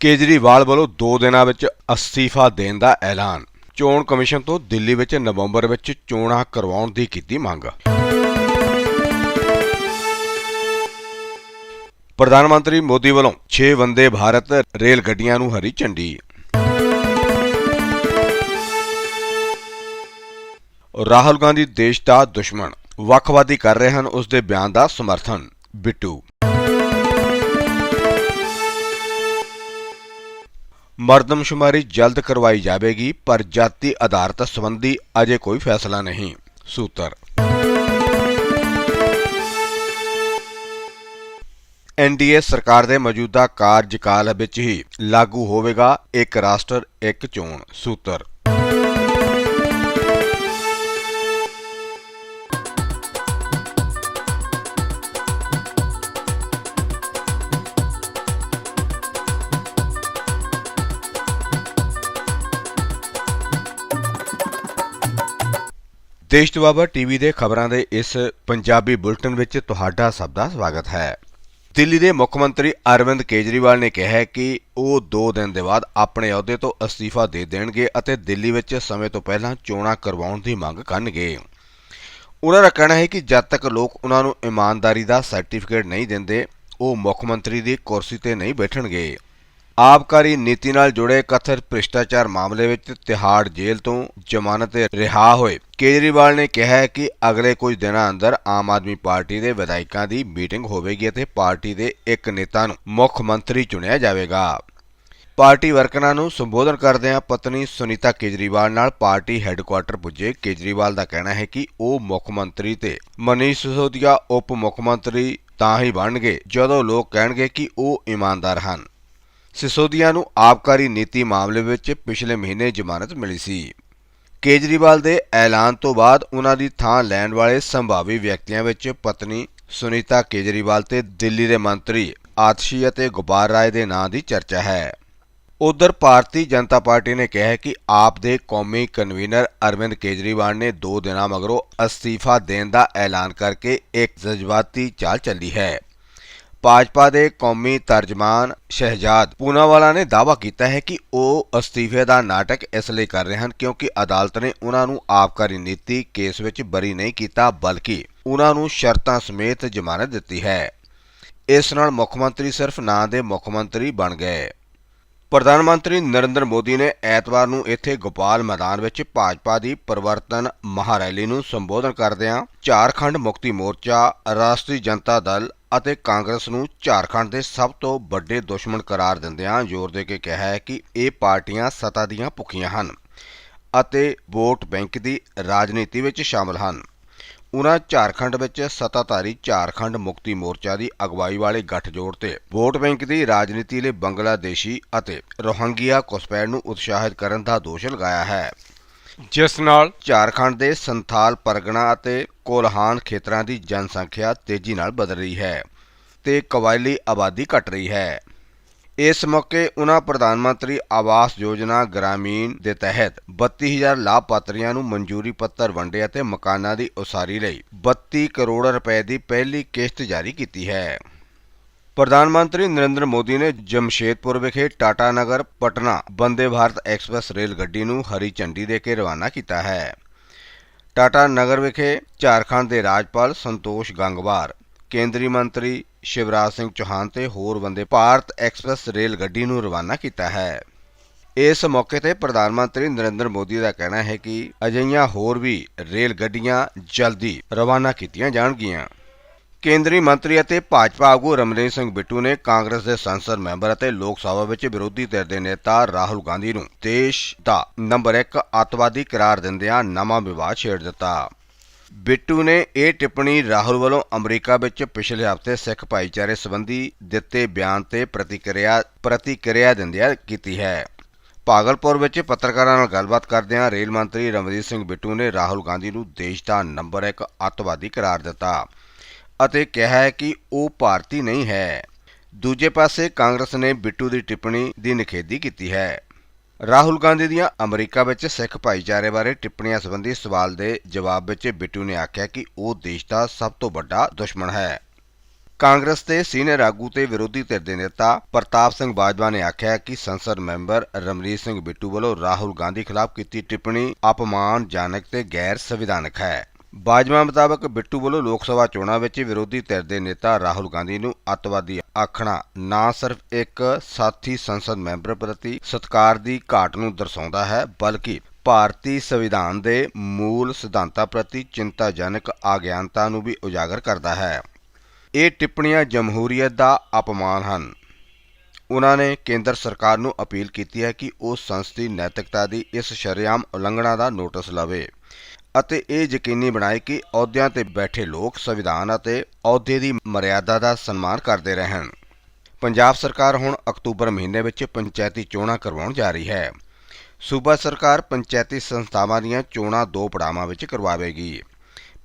ਕੇਜਰੀਵਾਲ ਵੱਲੋਂ 2 ਦਿਨਾਂ ਵਿੱਚ ਅਸਤੀਫਾ ਦੇਣ ਦਾ ਐਲਾਨ। ਚੋਣ ਕਮਿਸ਼ਨ ਤੋਂ ਦਿੱਲੀ ਵਿੱਚ ਨਵੰਬਰ ਵਿੱਚ ਚੋਣਾਂ ਕਰਵਾਉਣ ਦੀ ਕੀਤੀ ਮੰਗ। ਪ੍ਰਧਾਨ ਮੰਤਰੀ ਮੋਦੀ ਵੱਲੋਂ 6 ਵੰਦੇ ਭਾਰਤ ਰੇਲ ਗੱਡੀਆਂ ਨੂੰ ਹਰੀ ਝੰਡੀ। ਰਾਹੁਲ ਗਾਂਧੀ ਦੇਸ਼ ਦਾ ਦੁਸ਼ਮਣ। ਵੱਖਵਾਦੀ ਕਰ ਰਹੇ ਹਨ ਉਸ ਦੇ ਬਿਆਨ ਦਾ ਸਮਰਥਨ। ਬਿੱਟੂ ਮਰਦਮਸ਼ੁਮਾਰੀ ਜਲਦ ਕਰਵਾਈ ਜਾਵੇਗੀ, ਪਰ ਜਾਤੀ ਆਧਾਰਿਤ ਸੰਬੰਧੀ ਅਜੇ ਕੋਈ ਫੈਸਲਾ ਨਹੀਂ। ਸੂਤਰ। ਐਨਡੀਏ ਸਰਕਾਰ ਦੇ ਮੌਜੂਦਾ ਕਾਰਜਕਾਲ ਵਿੱਚ ਹੀ ਲਾਗੂ ਹੋਵੇਗਾ, ਇੱਕ ਰਾਸ਼ਟਰ, ਇੱਕ ਚੋਣ। ਸੂਤਰ। ਦੇਸ਼ ਦੁਆਬਾ ਟੀਵੀ ਦੇ ਖਬਰਾਂ ਦੇ ਇਸ ਪੰਜਾਬੀ ਬੁਲਟਨ ਵਿੱਚ ਤੁਹਾਡਾ ਸਭ ਦਾ ਸਵਾਗਤ ਹੈ। ਦਿੱਲੀ ਦੇ ਮੁੱਖ ਮੰਤਰੀ ਅਰਵਿੰਦ ਕੇਜਰੀਵਾਲ ਨੇ ਕਿਹਾ ਹੈ ਕਿ ਉਹ 2 ਦਿਨ ਦੇ ਬਾਅਦ ਆਪਣੇ ਅਹੁਦੇ ਤੋਂ ਅਸਤੀਫਾ ਦੇ ਦੇਣਗੇ ਅਤੇ ਦਿੱਲੀ ਵਿੱਚ ਸਮੇਂ ਤੋਂ ਪਹਿਲਾਂ ਚੋਣਾਂ ਕਰਵਾਉਣ ਦੀ ਮੰਗ ਕਰਨਗੇ। ਉਹਨਾਂ ਦਾ ਕਹਿਣਾ ਹੈ ਕਿ ਜਦ ਤੱਕ ਲੋਕ ਉਹਨਾਂ ਨੂੰ ਇਮਾਨਦਾਰੀ ਦਾ ਸਰਟੀਫਿਕੇਟ ਨਹੀਂ ਦਿੰਦੇ, ਉਹ ਮੁੱਖ ਮੰਤਰੀ ਦੀ ਕੁਰਸੀ ਤੇ ਨਹੀਂ ਬੈਠਣਗੇ। ਆਬਕਾਰੀ ਨੀਤੀ ਨਾਲ ਜੁੜੇ ਕਥਿਤ ਭ੍ਰਿਸ਼ਟਾਚਾਰ ਮਾਮਲੇ ਵਿੱਚ ਤਿਹਾੜ ਜੇਲ੍ਹ ਤੋਂ ਜ਼ਮਾਨਤ ਤੇ ਰਿਹਾ ਹੋਏ। ਕੇਜਰੀਵਾਲ ਨੇ ਕਿਹਾ ਕਿ ਅਗਲੇ ਕੁਝ ਦਿਨਾਂ ਅੰਦਰ ਆਮ ਆਦਮੀ ਪਾਰਟੀ ਦੇ ਵਿਧਾਇਕਾਂ ਦੀ ਮੀਟਿੰਗ ਹੋਵੇਗੀ ਅਤੇ ਪਾਰਟੀ ਦੇ ਇੱਕ ਨੇਤਾ ਨੂੰ ਮੁੱਖ ਮੰਤਰੀ ਚੁਣਿਆ ਜਾਵੇਗਾ। ਪਾਰਟੀ ਵਰਕਰਾਂ ਨੂੰ ਸੰਬੋਧਨ ਕਰਦਿਆਂ ਪਤਨੀ ਸੁਨੀਤਾ ਕੇਜਰੀਵਾਲ ਨਾਲ ਪਾਰਟੀ ਹੈੱਡਕੁਆਰਟਰ ਪੁੱਜੇ। ਕੇਜਰੀਵਾਲ ਦਾ ਕਹਿਣਾ ਹੈ ਕਿ ਉਹ ਮੁੱਖ ਮੰਤਰੀ ਤੇ ਮਨੀਸ਼ ਸਿਸੋਦੀਆ ਉਪ ਮੁੱਖ ਮੰਤਰੀ ਤਾਂ ਹੀ ਬਣਨਗੇ ਜਦੋਂ ਲੋਕ ਕਹਿਣਗੇ ਕਿ ਉਹ ਇਮਾਨਦਾਰ ਹਨ। ਸਿਸੋਦੀਆ ਨੂੰ ਆਬਕਾਰੀ ਨੀਤੀ ਮਾਮਲੇ ਵਿੱਚ ਪਿਛਲੇ ਮਹੀਨੇ ਜ਼ਮਾਨਤ ਮਿਲੀ ਸੀ। ਕੇਜਰੀਵਾਲ ਦੇ ਐਲਾਨ ਤੋਂ ਬਾਅਦ ਉਹਨਾਂ ਦੀ ਥਾਂ ਲੈਣ ਵਾਲੇ ਸੰਭਾਵੀ ਵਿਅਕਤੀਆਂ ਵਿੱਚ ਪਤਨੀ ਸੁਨੀਤਾ ਕੇਜਰੀਵਾਲ ਤੇ ਦਿੱਲੀ ਦੇ ਮੰਤਰੀ ਆਤਸ਼ੀ ਅਤੇ ਗੁਬਾਰ ਰਾਏ ਦੇ ਨਾਂ ਦੀ ਚਰਚਾ ਹੈ। ਉਧਰ ਭਾਰਤੀ ਜਨਤਾ ਪਾਰਟੀ ਨੇ ਕਿਹਾ ਹੈ ਕਿ ਆਪ ਦੇ ਕੌਮੀ ਕਨਵੀਨਰ ਅਰਵਿੰਦ ਕੇਜਰੀਵਾਲ ਨੇ 2 ਦਿਨਾਂ ਮਗਰੋਂ ਅਸਤੀਫਾ ਦੇਣ ਦਾ ਐਲਾਨ ਕਰਕੇ ਇੱਕ ਜਜ਼ਬਾਤੀ ਚਾਲ ਚੱਲੀ ਹੈ। ਭਾਜਪਾ ਦੇ ਕੌਮੀ ਤਰਜਮਾਨ ਸ਼ਹਿਜਾਦ ਪੂਨਾਵਾਲਾ ਨੇ ਦਾਅਵਾ ਕੀਤਾ ਹੈ ਕਿ ਉਹ ਅਸਤੀਫੇ ਦਾ ਨਾਟਕ ਇਸ ਲਈ ਕਰ ਰਹੇ ਹਨ ਕਿਉਂਕਿ ਅਦਾਲਤ ਨੇ ਉਹਨਾਂ ਨੂੰ ਆਬਕਾਰੀ ਨੀਤੀ ਕੇਸ ਵਿੱਚ ਬਰੀ ਨਹੀਂ ਕੀਤਾ, ਬਲਕਿ ਉਹਨਾਂ ਨੂੰ ਸ਼ਰਤਾਂ ਸਮੇਤ ਜ਼ਮਾਨਤ ਦਿੱਤੀ ਹੈ। ਇਸ ਨਾਲ ਮੁੱਖ ਮੰਤਰੀ ਸਿਰਫ ਨਾਂ ਦੇ ਮੁੱਖ ਮੰਤਰੀ ਬਣ ਗਏ। ਪ੍ਰਧਾਨ ਮੰਤਰੀ ਨਰਿੰਦਰ ਮੋਦੀ ਨੇ ਐਤਵਾਰ ਨੂੰ ਇੱਥੇ ਗੋਪਾਲ ਮੈਦਾਨ ਵਿੱਚ ਭਾਜਪਾ ਦੀ ਪਰਿਵਰਤਨ ਮਹਾਰੈਲੀ ਨੂੰ ਸੰਬੋਧਨ ਕਰਦਿਆਂ ਝਾਰਖੰਡ ਮੁਕਤੀ ਮੋਰਚਾ, ਰਾਸ਼ਟਰੀ ਜਨਤਾ ਦਲ ਅਤੇ ਕਾਂਗਰਸ ਨੂੰ ਝਾਰਖੰਡ ਦੇ ਸਭ ਤੋਂ ਵੱਡੇ ਦੁਸ਼ਮਣ ਕਰਾਰ ਦਿੰਦਿਆਂ ਜ਼ੋਰ ਦੇ ਕੇ ਕਿਹਾ ਹੈ ਕਿ ਇਹ ਪਾਰਟੀਆਂ ਸੱਤਾ ਦੀਆਂ ਭੁੱਖੀਆਂ ਹਨ ਅਤੇ ਵੋਟ ਬੈਂਕ ਦੀ ਰਾਜਨੀਤੀ ਵਿੱਚ ਸ਼ਾਮਲ ਹਨ। ਉਨ੍ਹਾਂ ਝਾਰਖੰਡ ਵਿੱਚ ਸੱਤਾਧਾਰੀ ਝਾਰਖੰਡ ਮੁਕਤੀ ਮੋਰਚਾ ਦੀ ਅਗਵਾਈ ਵਾਲੇ ਗੱਠਜੋੜ ਤੇ ਵੋਟ ਬੈਂਕ ਦੀ ਰਾਜਨੀਤੀ ਲਈ ਬੰਗਲਾਦੇਸ਼ੀ ਅਤੇ ਰੋਹੰਗੀਆ ਘੁਸਪੈਠ ਨੂੰ ਉਤਸ਼ਾਹਿਤ ਕਰਨ ਦਾ ਦੋਸ਼ ਲਗਾਇਆ ਹੈ। ਜਿਸ ਨਾਲ ਝਾਰਖੰਡ ਦੇ ਸੰਥਾਲ ਪਰਗਣਾ ਅਤੇ ਕੋਲਹਾਨ ਖੇਤਰਾਂ ਦੀ ਜਨਸੰਖਿਆ ਤੇਜ਼ੀ ਨਾਲ ਬਦਲ ਰਹੀ ਹੈ ਤੇ ਕਬਾਇਲੀ ਆਬਾਦੀ ਘਟ ਰਹੀ ਹੈ। ਇਸ ਮੌਕੇ ਉਨ੍ਹਾਂ ਪ੍ਰਧਾਨ ਮੰਤਰੀ ਆਵਾਸ ਯੋਜਨਾ ਗ੍ਰਾਮੀਣ ਦੇ ਤਹਿਤ 32000 ਲਾਭਪਾਤਰੀਆਂ ਨੂੰ ਮਨਜ਼ੂਰੀ ਪੱਤਰ ਵੰਡੇ ਅਤੇ ਮਕਾਨਾਂ ਦੀ ਉਸਾਰੀ ਲਈ 32 ਕਰੋੜ ਰੁਪਏ ਦੀ ਪਹਿਲੀ ਕਿਸ਼ਤ ਜਾਰੀ ਕੀਤੀ ਹੈ। ਪ੍ਰਧਾਨ ਮੰਤਰੀ ਨਰਿੰਦਰ ਮੋਦੀ ਨੇ ਜਮਸ਼ੇਦਪੁਰ ਵਿਖੇ ਟਾਟਾ ਨਗਰ ਪਟਨਾ ਬੰਦੇ ਭਾਰਤ ਐਕਸਪ੍ਰੈਸ ਰੇਲ ਗੱਡੀ ਨੂੰ ਹਰੀ ਝੰਡੀ ਦੇ ਕੇ ਰਵਾਨਾ ਕੀਤਾ ਹੈ। ਟਾਟਾ ਨਗਰ ਵਿਖੇ ਝਾਰਖੰਡ ਦੇ ਰਾਜਪਾਲ ਸੰਤੋਸ਼ ਗੰਗਵਾਰ, ਕੇਂਦਰੀ ਮੰਤਰੀ ਸ਼ਿਵਰਾਜ ਸਿੰਘ ਚੌਹਾਨ ਤੇ ਹੋਰ ਬੰਦੇ ਭਾਰਤ ਐਕਸਪ੍ਰੈਸ ਰੇਲ ਗੱਡੀ ਨੂੰ ਰਵਾਨਾ ਕੀਤਾ ਹੈ। ਇਸ ਮੌਕੇ ਤੇ ਪ੍ਰਧਾਨ ਮੰਤਰੀ ਨਰਿੰਦਰ ਮੋਦੀ ਦਾ ਕਹਿਣਾ ਹੈ ਕਿ ਅਜਿਹੀਆਂ ਹੋਰ ਵੀ ਰੇਲ ਗੱਡੀਆਂ ਜਲਦੀ ਰਵਾਨਾ ਕੀਤੀਆਂ ਜਾਣਗੀਆਂ। ਕੇਂਦਰੀ ਮੰਤਰੀ ਅਤੇ ਭਾਜਪਾ ਆਗੂ ਰਮਨੀਤ ਸਿੰਘ ਬਿੱਟੂ ਨੇ ਕਾਂਗਰਸ ਦੇ ਸੰਸਦ ਮੈਂਬਰ ਅਤੇ ਲੋਕ ਸਭਾ ਵਿੱਚ ਵਿਰੋਧੀ ਧਿਰ ਦੇ ਨੇਤਾ ਰਾਹੁਲ ਗਾਂਧੀ ਨੂੰ ਦੇਸ਼ ਦਾ ਨੰਬਰ 1 ਅੱਤਵਾਦੀ ਕਰਾਰ ਦਿੰਦਿਆਂ ਨਵਾਂ ਵਿਵਾਦ ਛੇੜ ਦਿੱਤਾ। ਬਿੱਟੂ ਨੇ ਇਹ ਟਿੱਪਣੀ ਰਾਹੁਲ ਵੱਲੋਂ ਅਮਰੀਕਾ ਵਿੱਚ ਪਿਛਲੇ ਹਫ਼ਤੇ ਸਿੱਖ ਭਾਈਚਾਰੇ ਸੰਬੰਧੀ ਦਿੱਤੇ ਬਿਆਨ ਤੇ ਪ੍ਰਤੀਕਿਰਿਆ ਪ੍ਰਤੀਕਿਰਿਆ ਦਿੰਦਿਆਂ ਕੀਤੀ ਹੈ। ਭਾਗਲਪੁਰ ਵਿੱਚ ਪੱਤਰਕਾਰਾਂ ਨਾਲ ਗੱਲਬਾਤ ਕਰਦਿਆਂ ਰੇਲ ਮੰਤਰੀ ਰਮਨੀਤ ਸਿੰਘ ਬਿੱਟੂ ਨੇ ਰਾਹੁਲ ਗਾਂਧੀ ਨੂੰ ਦੇਸ਼ ਦਾ ਨੰਬਰ 1 ਅੱਤਵਾਦੀ ਕਰਾਰ ਦਿੱਤਾ। ਅਤੇ ਕਿਹਾ ਹੈ ਕਿ ਉਹ ਭਾਰਤੀ ਨਹੀਂ ਹੈ। ਦੂਜੇ ਪਾਸੇ ਕਾਂਗਰਸ ਨੇ ਬਿੱਟੂ ਦੀ ਟਿੱਪਣੀ ਦੀ ਨਿਖੇਧੀ ਕੀਤੀ ਹੈ। ਰਾਹੁਲ ਗਾਂਧੀ ਦੀਆਂ ਅਮਰੀਕਾ ਵਿੱਚ ਸਿੱਖ ਭਾਈਚਾਰੇ ਬਾਰੇ ਟਿੱਪਣੀਆਂ ਸੰਬੰਧੀ ਸਵਾਲ ਦੇ ਜਵਾਬ ਵਿੱਚ ਬਿੱਟੂ ਨੇ ਆਖਿਆ ਕਿ ਉਹ ਦੇਸ਼ ਦਾ ਸਭ ਤੋਂ ਵੱਡਾ ਦੁਸ਼ਮਣ ਹੈ। ਕਾਂਗਰਸ ਦੇ ਸੀਨੀਅਰ ਆਗੂ ਤੇ ਵਿਰੋਧੀ ਧਿਰ ਦੇ ਨੇਤਾ ਪ੍ਰਤਾਪ ਸਿੰਘ ਬਾਜਵਾ ਨੇ ਆਖਿਆ ਕਿ ਸੰਸਦ ਮੈਂਬਰ ਰਮਰੀਤ ਸਿੰਘ ਬਿੱਟੂ ਵੱਲੋਂ ਰਾਹੁਲ ਗਾਂਧੀ ਖਿਲਾਫ ਕੀਤੀ ਟਿੱਪਣੀ ਅਪਮਾਨਜਨਕ ਤੇ ਗੈਰ ਸੰਵਿਧਾਨਕ ਹੈ। ਬਾਜਵਾ ਮੁਤਾਬਕ ਬਿੱਟੂ ਵੱਲੋਂ ਲੋਕ ਸਭਾ ਚੋਣਾਂ ਵਿੱਚ ਵਿਰੋਧੀ ਧਿਰ ਦੇ ਨੇਤਾ ਰਾਹੁਲ ਗਾਂਧੀ ਨੂੰ ਅੱਤਵਾਦੀ ਆਖਣਾ, ਨਾ ਸਿਰਫ ਇੱਕ ਸਾਥੀ ਸੰਸਦ ਮੈਂਬਰ ਪ੍ਰਤੀ ਸਤਕਾਰ ਦੀ ਘਾਟ ਨੂੰ ਦਰਸਾਉਂਦਾ ਹੈ, ਬਲਕਿ ਭਾਰਤੀ ਸੰਵਿਧਾਨ ਦੇ ਮੂਲ ਸਿਧਾਂਤਾਂ ਪ੍ਰਤੀ ਚਿੰਤਾਜਨਕ ਆਗਿਆਨਤਾ ਨੂੰ ਵੀ ਉਜਾਗਰ ਕਰਦਾ ਹੈ। ਇਹ ਟਿੱਪਣੀਆਂ ਜਮਹੂਰੀਅਤ ਦਾ ਅਪਮਾਨ ਹਨ। ਉਹਨਾਂ ਨੇ ਕੇਂਦਰ ਸਰਕਾਰ ਨੂੰ ਅਪੀਲ ਕੀਤੀ ਹੈ ਕਿ ਉਹ ਸੰਸਦੀ ਨੈਤਿਕਤਾ ਦੀ ਇਸ ਸ਼ਰੇਆਮ ਉਲੰਘਣਾ ਦਾ ਨੋਟਿਸ ਲਵੇ। ਅਤੇ ਇਹ ਯਕੀਨੀ ਬਣਾਏ ਕਿ ਅਹੁਦਿਆਂ ਤੇ ਬੈਠੇ ਲੋਕ ਸੰਵਿਧਾਨ ਅਤੇ ਅਹੁਦੇ ਦੀ ਮਰਿਆਦਾ ਦਾ ਸਨਮਾਨ ਕਰਦੇ ਰਹਿਣ। ਪੰਜਾਬ ਸਰਕਾਰ ਹੁਣ ਅਕਤੂਬਰ ਮਹੀਨੇ ਵਿੱਚ ਪੰਚਾਇਤੀ ਚੋਣਾਂ ਕਰਵਾਉਣ ਜਾ ਰਹੀ ਹੈ। ਸੂਬਾ ਸਰਕਾਰ ਪੰਚਾਇਤੀ ਸੰਸਥਾਵਾਂ ਦੀਆਂ ਚੋਣਾਂ ਦੋ ਪੜਾਵਾਂ ਵਿੱਚ ਕਰਵਾਵੇਗੀ।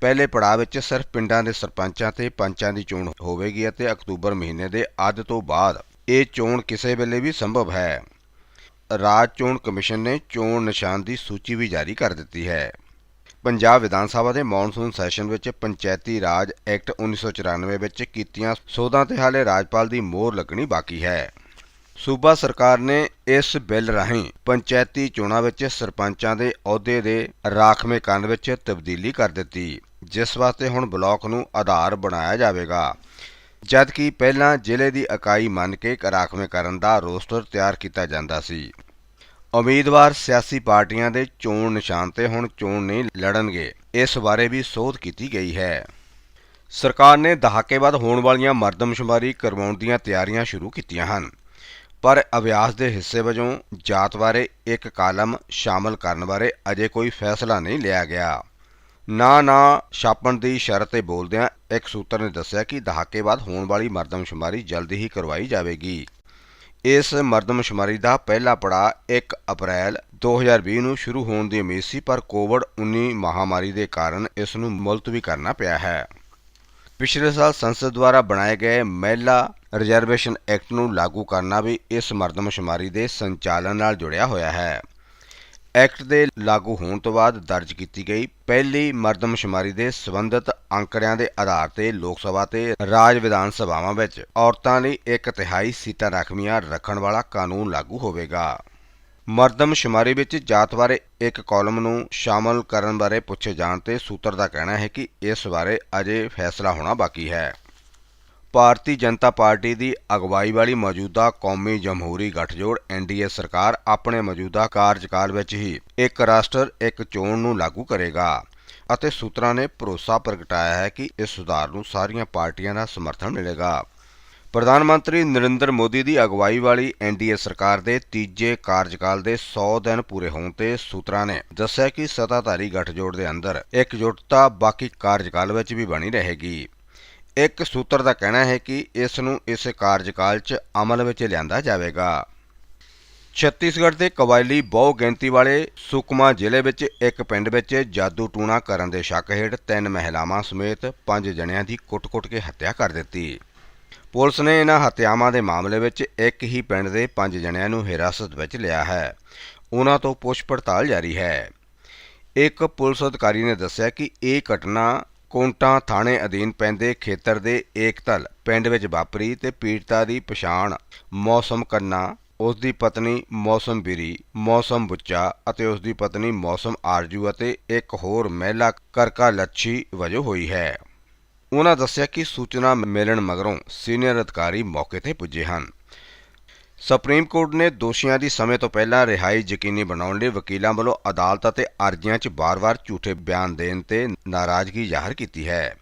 ਪਹਿਲੇ ਪੜਾਅ ਵਿੱਚ ਸਿਰਫ ਪਿੰਡਾਂ ਦੇ ਸਰਪੰਚਾਂ ਤੇ ਪੰਚਾਂ ਦੀ ਚੋਣ ਹੋਵੇਗੀ ਅਤੇ ਅਕਤੂਬਰ ਮਹੀਨੇ ਦੇ ਅੱਧ ਤੋਂ ਬਾਅਦ ਇਹ ਚੋਣ ਕਿਸੇ ਵੇਲੇ ਵੀ ਸੰਭਵ ਹੈ। ਰਾਜ ਚੋਣ ਕਮਿਸ਼ਨ ਨੇ ਚੋਣ ਨਿਸ਼ਾਨ ਦੀ ਸੂਚੀ ਵੀ ਜਾਰੀ ਕਰ ਦਿੱਤੀ ਹੈ। ਪੰਜਾਬ ਵਿਧਾਨ ਸਭਾ ਦੇ ਮੌਨਸੂਨ ਸੈਸ਼ਨ ਵਿੱਚ ਪੰਚਾਇਤੀ ਰਾਜ ਐਕਟ 1994 ਵਿੱਚ ਕੀਤੀਆਂ ਸੋਧਾਂ ਤੇ ਹਾਲੇ ਰਾਜਪਾਲ ਦੀ ਮੋਹਰ ਲੱਗਣੀ ਬਾਕੀ ਹੈ। ਸੂਬਾ ਸਰਕਾਰ ਨੇ ਇਸ ਬਿੱਲ ਰਾਹੀਂ ਪੰਚਾਇਤੀ ਚੋਣਾਂ ਵਿੱਚ ਸਰਪੰਚਾਂ ਦੇ ਅਹੁਦੇ ਦੇ ਰਾਖਵੇਂਕਰਨ ਵਿੱਚ ਤਬਦੀਲੀ ਕਰ ਦਿੱਤੀ, ਜਿਸ ਵਾਸਤੇ ਹੁਣ ਬਲਾਕ ਨੂੰ ਆਧਾਰ ਬਣਾਇਆ ਜਾਵੇਗਾ। ਜਦਕਿ ਪਹਿਲਾਂ ਜ਼ਿਲ੍ਹੇ ਦੀ ਇਕਾਈ ਮੰਨ ਕੇ ਰਾਖਵੇਂਕਰਨ ਦਾ ਰੋਸਟਰ ਤਿਆਰ ਕੀਤਾ ਜਾਂਦਾ ਸੀ। ਉਮੀਦਵਾਰ ਸਿਆਸੀ ਪਾਰਟੀਆਂ ਦੇ ਚੋਣ ਨਿਸ਼ਾਨ ਤੇ ਹੁਣ ਚੋਣ ਨਹੀਂ ਲੜਨਗੇ। ਇਸ ਬਾਰੇ ਵੀ ਸੋਧ ਕੀਤੀ ਗਈ ਹੈ। ਸਰਕਾਰ ਨੇ ਦਹਾਕੇ ਬਾਅਦ ਹੋਣ ਵਾਲੀਆਂ ਮਰਦਮਸ਼ੁਮਾਰੀ ਕਰਵਾਉਣ ਦੀਆਂ ਤਿਆਰੀਆਂ ਸ਼ੁਰੂ ਕੀਤੀਆਂ ਹਨ। ਪਰ ਅਭਿਆਸ ਦੇ ਹਿੱਸੇ ਵਜੋਂ ਜਾਤ ਬਾਰੇ ਇੱਕ ਕਾਲਮ ਸ਼ਾਮਲ ਕਰਨ ਬਾਰੇ ਅਜੇ ਕੋਈ ਫੈਸਲਾ ਨਹੀਂ ਲਿਆ ਗਿਆ। ਨਾ ਨਾ ਛਾਪਣ ਦੀ ਸ਼ਰਤ ਤੇ ਬੋਲਦਿਆਂ ਇੱਕ ਸੂਤਰ ਨੇ ਦੱਸਿਆ ਕਿ ਦਹਾਕੇ ਬਾਅਦ ਹੋਣ ਵਾਲੀ ਮਰਦਮਸ਼ੁਮਾਰੀ ਜਲਦੀ ਹੀ ਕਰਵਾਈ ਜਾਵੇਗੀ। ਇਸ ਮਰਦਮਸ਼ੁਮਾਰੀ ਦਾ ਪਹਿਲਾ ਪੜਾਅ 1 ਅਪ੍ਰੈਲ 2020 ਨੂੰ ਸ਼ੁਰੂ ਹੋਣ ਦੀ ਉਮੀਦ ਸੀ, ਪਰ ਕੋਵਿਡ-19 ਮਹਾਮਾਰੀ ਦੇ ਕਾਰਨ ਇਸ ਨੂੰ ਮੁਲਤਵੀ ਕਰਨਾ ਪਿਆ ਹੈ। ਪਿਛਲੇ ਸਾਲ ਸੰਸਦ ਦੁਆਰਾ ਬਣਾਏ ਗਏ ਮਹਿਲਾ ਰਿਜ਼ਰਵੇਸ਼ਨ ਐਕਟ ਨੂੰ ਲਾਗੂ ਕਰਨਾ ਵੀ ਇਸ ਮਰਦਮਸ਼ੁਮਾਰੀ ਦੇ ਸੰਚਾਲਨ ਨਾਲ ਜੁੜਿਆ ਹੋਇਆ ਹੈ। ਐਕਟ ਦੇ ਲਾਗੂ ਹੋਣ ਤੋਂ ਬਾਅਦ ਦਰਜ ਕੀਤੀ ਗਈ ਪਹਿਲੀ ਮਰਦਮਸ਼ੁਮਾਰੀ ਦੇ ਸਬੰਧਤ ਅੰਕੜਿਆਂ ਦੇ ਆਧਾਰ ਤੇ ਲੋਕ ਸਭਾ ਤੇ ਰਾਜ ਵਿਧਾਨ ਸਭਾਵਾਂ ਵਿੱਚ ਔਰਤਾਂ ਲਈ ਇੱਕ ਤਿਹਾਈ ਸੀਟਾਂ ਰਖਮੀਆਂ ਰੱਖਣ ਵਾਲਾ ਕਾਨੂੰਨ ਲਾਗੂ ਹੋਵੇਗਾ। ਮਰਦਮਸ਼ੁਮਾਰੀ ਵਿੱਚ ਜਾਤ ਬਾਰੇ ਇੱਕ ਕਾਲਮ ਨੂੰ ਸ਼ਾਮਲ ਕਰਨ ਬਾਰੇ ਪੁੱਛੇ ਜਾਣ ਤੇ ਸੂਤਰ ਦਾ ਕਹਿਣਾ ਹੈ ਕਿ ਇਸ ਬਾਰੇ ਅਜੇ ਫੈਸਲਾ ਹੋਣਾ ਬਾਕੀ ਹੈ। ਭਾਰਤੀ ਜਨਤਾ ਪਾਰਟੀ ਦੀ ਅਗਵਾਈ ਵਾਲੀ ਮੌਜੂਦਾ ਕੌਮੀ ਜਮਹੂਰੀ ਗੱਠਜੋੜ ਐਨਡੀਏ ਸਰਕਾਰ ਆਪਣੇ ਮੌਜੂਦਾ ਕਾਰਜਕਾਲ ਵਿੱਚ ਹੀ ਇੱਕ ਰਾਸ਼ਟਰ, ਇੱਕ ਚੋਣ ਨੂੰ ਲਾਗੂ ਕਰੇਗਾ ਅਤੇ ਸੂਤਰਾਂ ਨੇ ਭਰੋਸਾ ਪ੍ਰਗਟਾਇਆ ਹੈ ਕਿ ਇਸ ਸੁਧਾਰ ਨੂੰ ਸਾਰੀਆਂ ਪਾਰਟੀਆਂ ਦਾ ਸਮਰਥਨ ਮਿਲੇਗਾ। ਪ੍ਰਧਾਨ ਮੰਤਰੀ ਨਰਿੰਦਰ ਮੋਦੀ ਦੀ ਅਗਵਾਈ ਵਾਲੀ ਐਨਡੀਏ ਸਰਕਾਰ ਦੇ ਤੀਜੇ ਕਾਰਜਕਾਲ ਦੇ 100 ਦਿਨ ਪੂਰੇ ਹੋਣ ਤੇ ਸੂਤਰਾਂ ਨੇ ਦੱਸਿਆ ਕਿ ਸੱਤਾਧਾਰੀ ਗਠਜੋੜ ਦੇ ਅੰਦਰ ਇਕਜੁੱਟਤਾ ਬਾਕੀ ਕਾਰਜਕਾਲ ਵਿੱਚ ਵੀ ਬਣੀ ਰਹੇਗੀ। ਇੱਕ ਸੂਤਰ ਦਾ ਕਹਿਣਾ ਹੈ ਕਿ ਇਸ ਨੂੰ ਇਸ ਕਾਰਜਕਾਲ 'ਚ ਅਮਲ ਵਿੱਚ ਲਿਆਂਦਾ ਜਾਵੇਗਾ। ਛੱਤੀਸਗੜ੍ਹ ਦੇ ਕਬਾਇਲੀ ਬਹੁ ਗਿਣਤੀ ਵਾਲੇ ਸੁਕਮਾ ਜ਼ਿਲ੍ਹੇ ਵਿੱਚ ਇੱਕ ਪਿੰਡ ਵਿੱਚ ਜਾਦੂ ਟੂਣਾ ਕਰਨ ਦੇ ਸ਼ੱਕ ਹੇਠ ਤਿੰਨ ਮਹਿਲਾਵਾਂ ਸਮੇਤ ਪੰਜ ਜਣਿਆਂ ਦੀ ਕੁੱਟ-ਕੁੱਟ ਕੇ ਹੱਤਿਆ ਕਰ ਦਿੱਤੀ। ਪੁਲਿਸ ਨੇ ਇਹਨਾਂ ਹੱਤਿਆਵਾਂ ਦੇ ਮਾਮਲੇ ਵਿੱਚ ਇੱਕ ਹੀ ਪਿੰਡ ਦੇ ਪੰਜ ਜਣਿਆਂ ਨੂੰ ਹਿਰਾਸਤ ਵਿੱਚ ਲਿਆ ਹੈ। ਉਹਨਾਂ ਤੋਂ ਪੁੱਛ ਪੜਤਾਲ ਜਾਰੀ ਹੈ। ਇੱਕ ਪੁਲਿਸ ਅਧਿਕਾਰੀ ਨੇ ਦੱਸਿਆ ਕਿ ਇਹ ਘਟਨਾ ਕੋਂਟਾ ਥਾਣੇ ਅਧੀਨ ਪੈਂਦੇ ਖੇਤਰ ਦੇ ਏਕਤਲ ਪਿੰਡ ਵਿੱਚ ਵਾਪਰੀ ਤੇ ਪੀੜਤਾ ਦੀ ਪਛਾਣ ਮੌਸਮ ਕੰਨਾ ਉਸ ਦੀ ਪਤਨੀ ਮੌਸਮ ਬਿਰੀ, ਮੌਸਮ ਬੁੱਚਾ ਅਤੇ ਉਸ ਦੀ ਪਤਨੀ ਮੌਸਮ ਆਰਜੂ ਅਤੇ ਇੱਕ ਹੋਰ ਮਹਿਲਾ ਕਰਕਾ ਲੱਛੀ ਵਜੋਂ ਹੋਈ ਹੈ। ਉਹਨਾਂ ਦੱਸਿਆ ਕਿ ਸੂਚਨਾ ਮਿਲਣ ਮਗਰੋਂ ਸੀਨੀਅਰ ਅਧਿਕਾਰੀ ਮੌਕੇ ਤੇ ਪੁੱਜੇ ਹਨ। ਸੁਪਰੀਮ ਕੋਰਟ ਨੇ ਦੋਸ਼ੀਆਂ ਦੀ ਸਮੇਂ ਤੋਂ ਪਹਿਲਾਂ ਰਿਹਾਈ ਯਕੀਨੀ ਬਣਾਉਣ ਲਈ ਵਕੀਲਾਂ ਵੱਲੋਂ ਅਦਾਲਤ ਅਤੇ ਅਰਜ਼ੀਆਂ 'ਚ ਵਾਰ-ਵਾਰ ਝੂਠੇ ਬਿਆਨ ਦੇਣ ਤੇ ਨਾਰਾਜ਼ਗੀ ਜ਼ਾਹਰ ਕੀਤੀ ਹੈ।